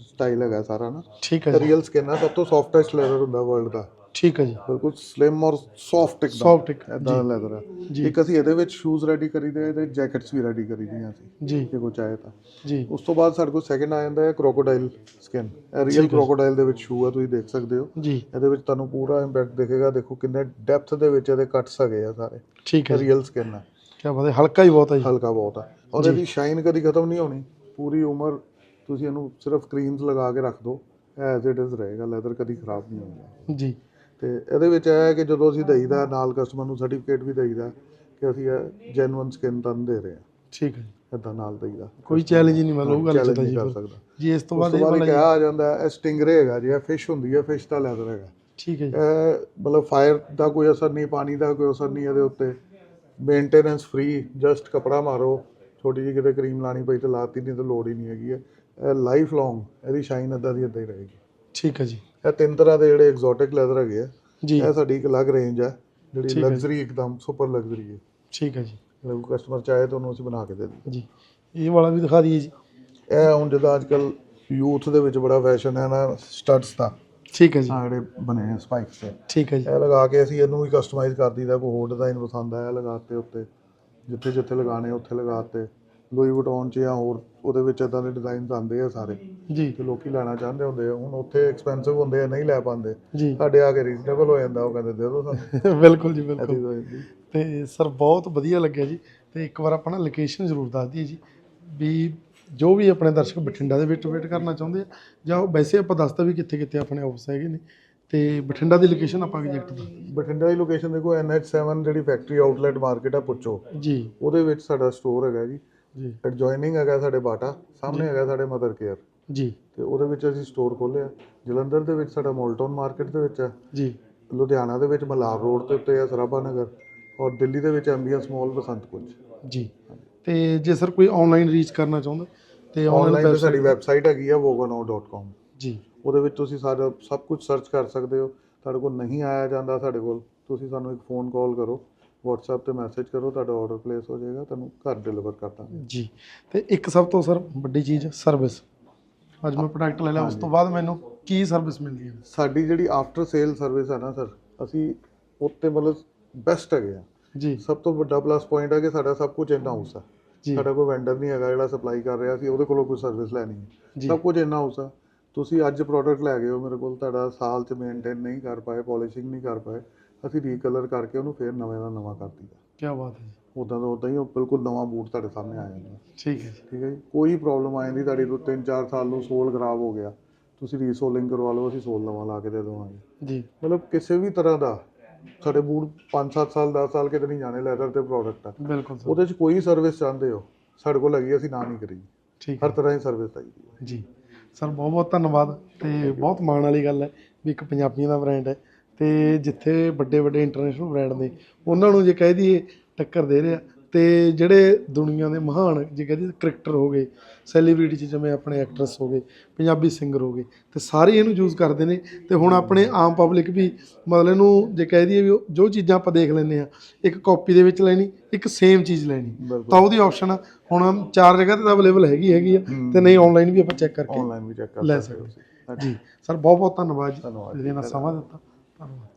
Speaker 1: ਸਟਾਈਲ ਹੈਗਾ ਸਾਰਾ ਨਾ।
Speaker 2: ਠੀਕ ਹੈ ਜੀ।
Speaker 1: ਰੀਅਲ ਸਕਿਨ ਹੈ ਸਭ ਤੋਂ ਸੌਫਟੈਸਟ ਲੈਦਰ ਹੁੰਦਾ ਵਰਲਡ ਦਾ।
Speaker 2: ਠੀਕ ਹੈ ਜੀ।
Speaker 1: ਬਿਲਕੁਲ ਸਲਿਮ ਔਰ ਸੌਫਟ ਇੱਕਦਮ।
Speaker 2: Soft ਇੱਕ,
Speaker 1: ਇਦਾਂ ਲੈਦਰ
Speaker 2: ਜੀ।
Speaker 1: ਇੱਕ ਅਸੀਂ ਇਹਦੇ ਵਿੱਚ ਸ਼ੂਜ਼ ਰੈਡੀ ਕਰੀਦੇ ਆ ਇਹਦੇ ਜੈਕਟਸ ਵੀ ਰੈਡੀ ਕਰੀਦੀਆਂ ਅਸੀਂ
Speaker 2: ਜੀ।
Speaker 1: ਜੇ ਕੋਈ ਚਾਹੇ ਤਾਂ।
Speaker 2: ਜੀ।
Speaker 1: ਉਸ ਤੋਂ ਬਾਅਦ ਸਾਡੇ ਕੋਲ ਸੈਕਿੰਡ ਆ ਜਾਂਦਾ ਹੈ ਕ੍ਰੋਕੋਡਾਈਲ ਸਕਿਨ ਇਹ ਰੀਅਲ ਕ੍ਰੋਕੋਡਾਈਲ ਦੇ ਵਿੱਚ ਸ਼ੂ ਆ ਤੁਸੀਂ ਦੇਖ ਸਕਦੇ ਹੋ।
Speaker 2: ਜੀ।
Speaker 1: ਇਹਦੇ ਵਿੱਚ ਤੁਹਾਨੂੰ ਪੂਰਾ ਇੰਪੈਕਟ ਦਿਖੇਗਾ ਦੇਖੋ ਕਿੰਨੇ ਡੈਪਥ ਦੇ ਵਿੱਚ ਇਹਦੇ ਕੱਟਸ ਹੈਗੇ ਆ ਸਾਰੇ।
Speaker 2: ਠੀਕ ਹੈ
Speaker 1: ਰੀਅਲ ਸਕਿਨ ਹੈ
Speaker 2: ਕੀ ਬਾਤ ਹੈ ਹਲਕਾ ਹੀ ਬਹੁਤ ਹੈ ਜੀ।
Speaker 1: ਹਲਕਾ ਬਹੁਤ ਹੈ ਔਰ ਇਹਦੀ ਸ਼ਾਈਨ ਕਦੀ ਖਤਮ ਨਹੀਂ ਹੋਣੀ। ਪੂਰੀ ਉਮਰ ਤੁਸੀਂ ਇਹਨੂੰ ਸਿਰਫ ਕਰੀਮਸ ਲਗਾ ਕੇ ਰੱਖ ਦਿਓ ਐਜ਼ ਇਟ ਇਜ਼ ਰਹੇਗਾ ਲੈਦਰ ਕਦੀ ਖਰਾਬ ਨਹੀਂ ਹੋਊਗਾ।
Speaker 2: ਜੀ।
Speaker 1: ਤੇ ਇਹਦੇ ਵਿੱਚ ਇਹ ਹੈ ਕਿ ਜਦੋਂ ਅਸੀਂ ਦਈਦਾ ਨਾਲ ਕਸਟਮਰ ਨੂੰ ਸਰਟੀਫਿਕੇਟ ਵੀ ਦਈਦਾ ਕਿ ਅਸੀਂ ਇਹ ਜੈਨੂਇਨ ਸਕਿਨ ਤੁਹਾਨੂੰ ਦੇ ਰਹੇ ਹਾਂ।
Speaker 2: ਠੀਕ ਹੈ
Speaker 1: ਇਦਾਂ ਨਾਲ ਦਈਦਾ।
Speaker 2: ਕੋਈ ਚੈਲੰਜ ਨਹੀਂ ਮਤਲਬ ਉਹ ਗੱਲ
Speaker 1: ਨਹੀਂ
Speaker 2: ਜੀ
Speaker 1: ਕਰ। ਸਕਦਾ।
Speaker 2: ਜੀ ਇਸ ਤੋਂ ਬਾਅਦ ਇਹ ਵਾਲਾ
Speaker 1: ਇਹ ਆ ਜਾਂਦਾ ਇਹ ਸਟਿੰਗਰੇ ਹੈਗਾ ਜੀ ਇਹ ਫਿਸ਼ ਹੁੰਦੀ ਹੈ ਫਿਸ਼ ਦਾ ਲੈਦਰ ਹੈਗਾ।
Speaker 2: ਠੀਕ ਹੈ ਜੀ।
Speaker 1: ਮਤਲਬ ਫਾਇਰ ਦਾ ਕੋਈ ਅਸਰ ਨਹੀਂ ਪਾਣੀ ਦਾ ਕੋਈ ਅਸਰ ਨਹੀਂ ਇਹਦੇ ਉੱਤੇ। ਮੇਨਟੇਨੈਂਸ ਫ੍ਰੀ ਜਸਟ ਕਪੜਾ ਮਾਰੋ ਛੋਟੀ ਜਿਹੀ ਕਿਤੇ ਕਰੀਮ ਲਾਣੀ ਪਈ ਤੇ ਲਾਤੀ ਨਹੀਂ ਤਾਂ ਲੋੜ ਹੀ ਨਹੀਂ ਹੈਗੀ ਹੈ। ਲਾਈਫ ਲੌਂਗ ਇਹਦੀ ਸ਼ਾਈਨ ਅੱਦਾਂ ਦੀ ਅੱਦਾਂ ਹੀ ਰਹੇਗੀ।
Speaker 2: ਠੀਕ ਹੈ ਜੀ।
Speaker 1: ਇਹ ਤਿੰਨ ਤਰ੍ਹਾਂ ਦੇ ਜਿਹੜੇ ਐਗਜ਼ੋਟਿਕ ਲੈਦਰ ਹੈਗੇ ਆ
Speaker 2: ਜੀ।
Speaker 1: ਇਹ ਸਾਡੀ ਇੱਕ ਅਲੱਗ ਰੇਂਜ ਹੈ ਜਿਹੜੀ
Speaker 2: ਹੈ।
Speaker 1: ਲਗਜ਼ਰੀ ਇੱਕਦਮ ਸੁਪਰ ਲਗਜ਼ਰੀ ਹੈ
Speaker 2: ਠੀਕ ਹੈ ਜੀ।
Speaker 1: ਜਦੋਂ ਕਸਟਮਰ ਚਾਹੇ ਤਾਂ ਉਹਨੂੰ ਅਸੀਂ ਬਣਾ ਕੇ ਦੇ ਦਿੰਦੇ
Speaker 2: ਜੀ। ਇਹ ਵਾਲਾ ਵੀ ਦਿਖਾ ਦਈਏ ਜੀ।
Speaker 1: ਇਹ ਹੁਣ ਜਿੱਦਾਂ ਅੱਜ ਕੱਲ ਯੂਥ ਦੇ ਵਿੱਚ ਬੜਾ ਫੈਸ਼ਨ ਹੈ ਨਾ ਸਟੱਡਸ ਦਾ।
Speaker 2: ਠੀਕ ਹੈ ਜੀ।
Speaker 1: ਆਹ ਜਿਹੜੇ ਬਣੇ ਆ ਸਪਾਈਕਸ ਤੇ।
Speaker 2: ਠੀਕ ਹੈ ਜੀ।
Speaker 1: ਇਹ ਲਗਾ ਕੇ ਅਸੀਂ ਇਹਨੂੰ ਵੀ ਕਸਟਮਾਈਜ਼ ਕਰ ਦਈਦਾ ਕੋਈ ਹੋਰ ਡਿਜ਼ਾਈਨ ਪਸੰਦ ਆਇਆ ਲਗਾਤੇ ਉੱਤੇ। ਜਿੱਥੇ ਜਿੱਥੇ ਲਗਾਣੇ ਉੱਥੇ ਲਗਾਤੇ ਲੂਈ ਵਟਾਉਣ ਚ ਜਾਂ ਹੋਰ ਉਹਦੇ ਵਿੱਚ ਇਦਾਂ ਦੇ ਡਿਜ਼ਾਈਨਸ ਆਉਂਦੇ ਆ ਸਾਰੇ
Speaker 2: ਜੀ।
Speaker 1: ਤੇ ਲੋਕੀ ਲੈਣਾ ਚਾਹੁੰਦੇ ਹੁੰਦੇ ਆ। ਹੁਣ ਉੱਥੇ ਐਕਸਪੈਂਸਿਵ ਹੁੰਦੇ ਆ ਨਹੀਂ ਲੈ ਪਾਉਂਦੇ।
Speaker 2: ਜੀ।
Speaker 1: ਸਾਡੇ ਆ ਕੇ ਰੀਜ਼ਨੇਬਲ ਹੋ ਜਾਂਦਾ ਉਹ ਕਹਿੰਦੇ ਦੇ ਦਿਓ ਸਾਨੂੰ।
Speaker 2: ਬਿਲਕੁਲ ਜੀ ਬਿਲਕੁਲ। ਤੇ ਸਰ ਬਹੁਤ ਵਧੀਆ ਲੱਗਿਆ ਜੀ। ਤੇ ਇੱਕ ਵਾਰ ਆਪਣਾ ਲੋਕੇਸ਼ਨ ਜ਼ਰੂਰ ਦੱਸ ਦਈਏ ਜੀ। ਵੀ ਜੋ ਵੀ ਆਪਣੇ ਦਰਸ਼ਕ ਬਠਿੰਡਾ ਦੇ ਵਿੱਚ ਵੇਟ ਕਰਨਾ ਚਾਹੁੰਦੇ ਆ ਜਾਂ ਉਹ ਵੈਸੇ ਆਪਾਂ ਦੱਸਤਾ ਵੀ ਕਿੱਥੇ ਕਿੱਥੇ ਆਪਣੇ ਆਫਿਸ ਹੈਗੇ ਨੇ। ਤੇ ਬਠਿੰਡਾ ਦੀ ਲੋਕੇਸ਼ਨ ਆਪਾਂ ਐਗਜ਼ੈਕਟ
Speaker 1: ਬਠਿੰਡਾ ਦੀ ਲੋਕੇਸ਼ਨ ਦੇਖੋ NH7 ਜਿਹੜੀ ਫੈਕਟਰੀ ਆਊਟਲੈਟ ਮਾਰਕੀਟ ਆ ਪੁੱਛੋ।
Speaker 2: ਜੀ।
Speaker 1: ਉਹਦੇ ਵਿੱਚ ਸਾਡਾ ਸਟੋਰ ਹੈਗਾ ਜੀ।
Speaker 2: ਜੀ।
Speaker 1: ਐਡਜੋਇਨਿੰਗ ਹੈਗਾ ਸਾਡੇ ਬਾਟਾ ਸਾਹਮਣੇ ਹੈਗਾ ਸਾਡੇ ਮਦਰ ਕੇਅਰ
Speaker 2: ਜੀ।
Speaker 1: ਤੇ ਉਹਦੇ ਵਿੱਚ ਅਸੀਂ ਸਟੋਰ ਖੋਲ੍ਹਿਆ ਜਲੰਧਰ ਦੇ ਵਿੱਚ ਸਾਡਾ ਮੋਲਟਨ ਮਾਰਕੀਟ ਦੇ ਵਿੱਚ ਹੈ
Speaker 2: ਜੀ।
Speaker 1: ਲੁਧਿਆਣਾ ਦੇ ਵਿੱਚ ਮਲਾਰ ਰੋਡ ਦੇ ਉੱਤੇ ਹੈ ਸਰਾਭਾ ਨਗਰ ਔਰ ਦਿੱਲੀ ਦੇ ਵਿੱਚ ਐਮਬੀਐਸ ਮਾਲ ਬਸੰਤ ਕੁੰਜ
Speaker 2: ਜੀ। ਤੇ ਜੇ ਸਰ ਕੋਈ ਆਨਲਾਈਨ ਰੀਚ ਕਰਨਾ ਚਾਹੁੰਦਾ ਤੇ
Speaker 1: ਆਨਲਾਈਨ ਤੇ ਸਾਡੀ ਵੈਬਸਾਈਟ ਹੈਗੀ ਆ vogano.com
Speaker 2: ਜੀ।
Speaker 1: ਉਹਦੇ ਵਿੱਚ ਤੁਸੀਂ ਸਾਰਾ ਸਭ ਕੁਝ ਸਰਚ ਕਰ ਸਕਦੇ ਹੋ। ਤੁਹਾਡੇ ਕੋਲ ਨਹੀਂ ਆਇਆ ਜਾਂਦਾ ਸਾਡੇ ਕੋਲ। ਤੁਸੀਂ ਸਾਨੂੰ ਇੱਕ ਫੋਨ ਕਾਲ ਕਰੋ। WhatsApp ਤੇ ਮੈਸੇਜ ਕਰੋ ਤੁਹਾਡਾ ਆਰਡਰ ਪਲੇਸ ਹੋ ਜਾਏਗਾ ਤੁਹਾਨੂੰ ਘਰ ਡਿਲੀਵਰ ਕਰ ਦਾਂਗੇ।
Speaker 2: ਜੀ ਤੇ ਇੱਕ ਸਭ ਤੋਂ ਸਰ ਵੱਡੀ ਚੀਜ਼ ਸਰਵਿਸ ਅੱਜ ਮੈਂ ਪ੍ਰੋਡਕਟ ਲੈ ਲਿਆ ਉਸ ਤੋਂ ਬਾਅਦ ਮੈਨੂੰ ਕੀ ਸਰਵਿਸ ਮਿਲਦੀ ਹੈ?
Speaker 1: ਸਾਡੀ ਜਿਹੜੀ ਆਫਟਰ ਸੇਲ ਸਰਵਿਸ ਹੈ ਨਾ ਸਰ ਅਸੀਂ ਉੱਤੇ ਮਤਲਬ ਬੈਸਟ ਹੈਗੇ ਆ।
Speaker 2: ਜੀ।
Speaker 1: ਸਭ ਤੋਂ ਵੱਡਾ ਪਲੱਸ ਪੁਆਇੰਟ ਹੈ ਕਿ ਸਾਡਾ ਸਭ ਕੁਝ ਇਨ ਹਾਊਸ ਆ ਸਾਡਾ ਕੋਈ ਵੈਂਡਰ ਨਹੀਂ ਹੈਗਾ ਜਿਹੜਾ ਸਪਲਾਈ ਕਰ ਰਿਹਾ ਸੀ ਉਹਦੇ ਕੋਲੋਂ ਕੋਈ ਸਰਵਿਸ ਲੈਣੀ ਹੈ। ਸਭ ਕੁਝ ਇਨ ਹਾਊਸ ਆ। ਤੁਸੀਂ ਅੱਜ ਪ੍ਰੋਡਕਟ ਲੈ ਗਏ ਹੋ ਮੇਰੇ ਕੋਲ ਤੁਹਾਡਾ ਸਾਲ ਚ ਮੇਨਟੇਨ ਨਹੀਂ ਕਰ ਪਾਏ ਪਾਲਿਸ਼ਿੰਗ ਨਹੀਂ ਕਰ ਪਾਏ। ਅਸੀਂ ਰੀਕਲਰ ਕਰਕੇ ਉਹਨੂੰ ਫੇਰ ਨਵੇਂ ਦਾ ਨਵਾਂ ਕਰ ਦਈਦਾ
Speaker 2: ਕੀ ਬਾਤ ਹੈ ਜੀ।
Speaker 1: ਉਦਾਂ ਦਾ ਉਦਾਂ ਹੀ ਉਹ ਬਿਲਕੁਲ ਨਵਾਂ ਬੂਟ ਤੁਹਾਡੇ ਸਾਹਮਣੇ ਆ ਜਾਂਦਾ।
Speaker 2: ਠੀਕ ਹੈ ਜੀ।
Speaker 1: ਠੀਕ ਹੈ ਜੀ? ਕੋਈ ਪ੍ਰੋਬਲਮ ਆ ਜਾਂਦੀ ਤੁਹਾਡੀ ਤੋਂ 3-4 ਸਾਲ ਨੂੰ ਸੋਲ ਖਰਾਬ ਹੋ ਗਿਆ। ਤੁਸੀਂ ਰੀਸੋਲਿੰਗ ਕਰਵਾ ਲਓ ਅਸੀਂ ਸੋਲ ਨਵਾਂ ਲਾ ਕੇ ਦੇ ਦੇਵਾਂਗੇ।
Speaker 2: ਜੀ।
Speaker 1: ਮਤਲਬ ਕਿਸੇ ਵੀ ਤਰ੍ਹਾਂ ਦਾ ਸਾਡੇ ਬੂਟ 5-7 ਸਾਲ 10 ਸਾਲ ਕਿਤੇ ਨਹੀਂ ਜਾਣੇ ਲੈਦਰ ਤੇ ਪ੍ਰੋਡਕਟ ਆ।
Speaker 2: ਬਿਲਕੁਲ ਸਰ।
Speaker 1: ਉਹਦੇ 'ਚ ਕੋਈ ਸਰਵਿਸ ਚਾਹੁੰਦੇ ਹੋ? ਸਾਡੇ ਕੋਲ ਹੈਗੀ ਅਸੀਂ ਨਾ ਨਹੀਂ ਕਰੀ
Speaker 2: ਠੀਕ
Speaker 1: ਹਰ ਤਰ੍ਹਾਂ ਦੀ ਸਰਵਿਸ ਹੈ।
Speaker 2: ਜੀ। ਸਰ ਬਹੁਤ ਬਹੁਤ ਧੰਨਵਾਦ ਤੇ ਬਹੁਤ ਮਾਣ ਵਾਲੀ ਗੱਲ ਹੈ ਵੀ ਇੱਕ ਪੰਜਾਬੀਆਂ ਦਾ ਬ੍ਰਾਂਡ ਹੈ। ਤੇ ਜਿੱਥੇ ਵੱਡੇ ਵੱਡੇ ਇੰਟਰਨੈਸ਼ਨਲ ਬ੍ਰਾਂਡ ਨੇ ਉਹਨਾਂ ਨੂੰ ਜੇ ਕਹਿ ਦਈਏ ਟੱਕਰ ਦੇ ਰਿਹਾ। ਤੇ ਜਿਹੜੇ ਦੁਨੀਆ ਦੇ ਮਹਾਨ ਜੇ ਕਹਦੀ ਕ੍ਰਿਕਟਰ ਹੋ ਗਏ ਸੈਲੀਬ੍ਰਿਟੀ ਚ ਜਿਵੇਂ ਆਪਣੇ ਐਕਟਰਸ ਹੋ ਗਏ ਪੰਜਾਬੀ ਸਿੰਗਰ ਹੋ ਗਏ ਤੇ ਸਾਰੇ ਇਹਨੂੰ ਯੂਜ਼ ਕਰਦੇ ਨੇ। ਤੇ ਹੁਣ ਆਪਣੇ ਆਮ ਪਬਲਿਕ ਵੀ ਮਤਲਬ ਇਹਨੂੰ ਜੇ ਕਹਿ ਦਈਏ ਵੀ ਜੋ ਚੀਜ਼ਾਂ ਆਪਾਂ ਦੇਖ ਲੈਂਦੇ ਆ ਇੱਕ ਕਾਪੀ ਦੇ ਵਿੱਚ ਲੈਣੀ ਇੱਕ ਸੇਮ ਚੀਜ਼ ਲੈਣੀ। ਤਾਂ ਉਹਦੀ ਆਪਸ਼ਨ ਹੁਣ ਚਾਰ ਜਗ੍ਹਾ ਤੇ ਅਵੇਲੇਬਲ ਹੈਗੀ ਹੈਗੀ ਆ। ਤੇ ਨਹੀਂ ਆਨਲਾਈਨ ਵੀ ਆਪਾਂ ਚੈੱਕ ਕਰਕੇ
Speaker 1: ਆਨਲਾਈਨ ਵੀ ਚੈੱਕ ਕਰ
Speaker 2: ਲੈ ਸਕਦੇ ਜੀ ਸਰ ਬਹੁਤ ਬਹੁਤ ਧੰਨਵਾਦ ਜੀ।
Speaker 1: ਧੰਨਵਾਦ
Speaker 2: ਜਿਹਦੇ ਨਾਲ ਸਮਾਂ ਦਿੱਤਾ। ਧੰਨਵਾਦ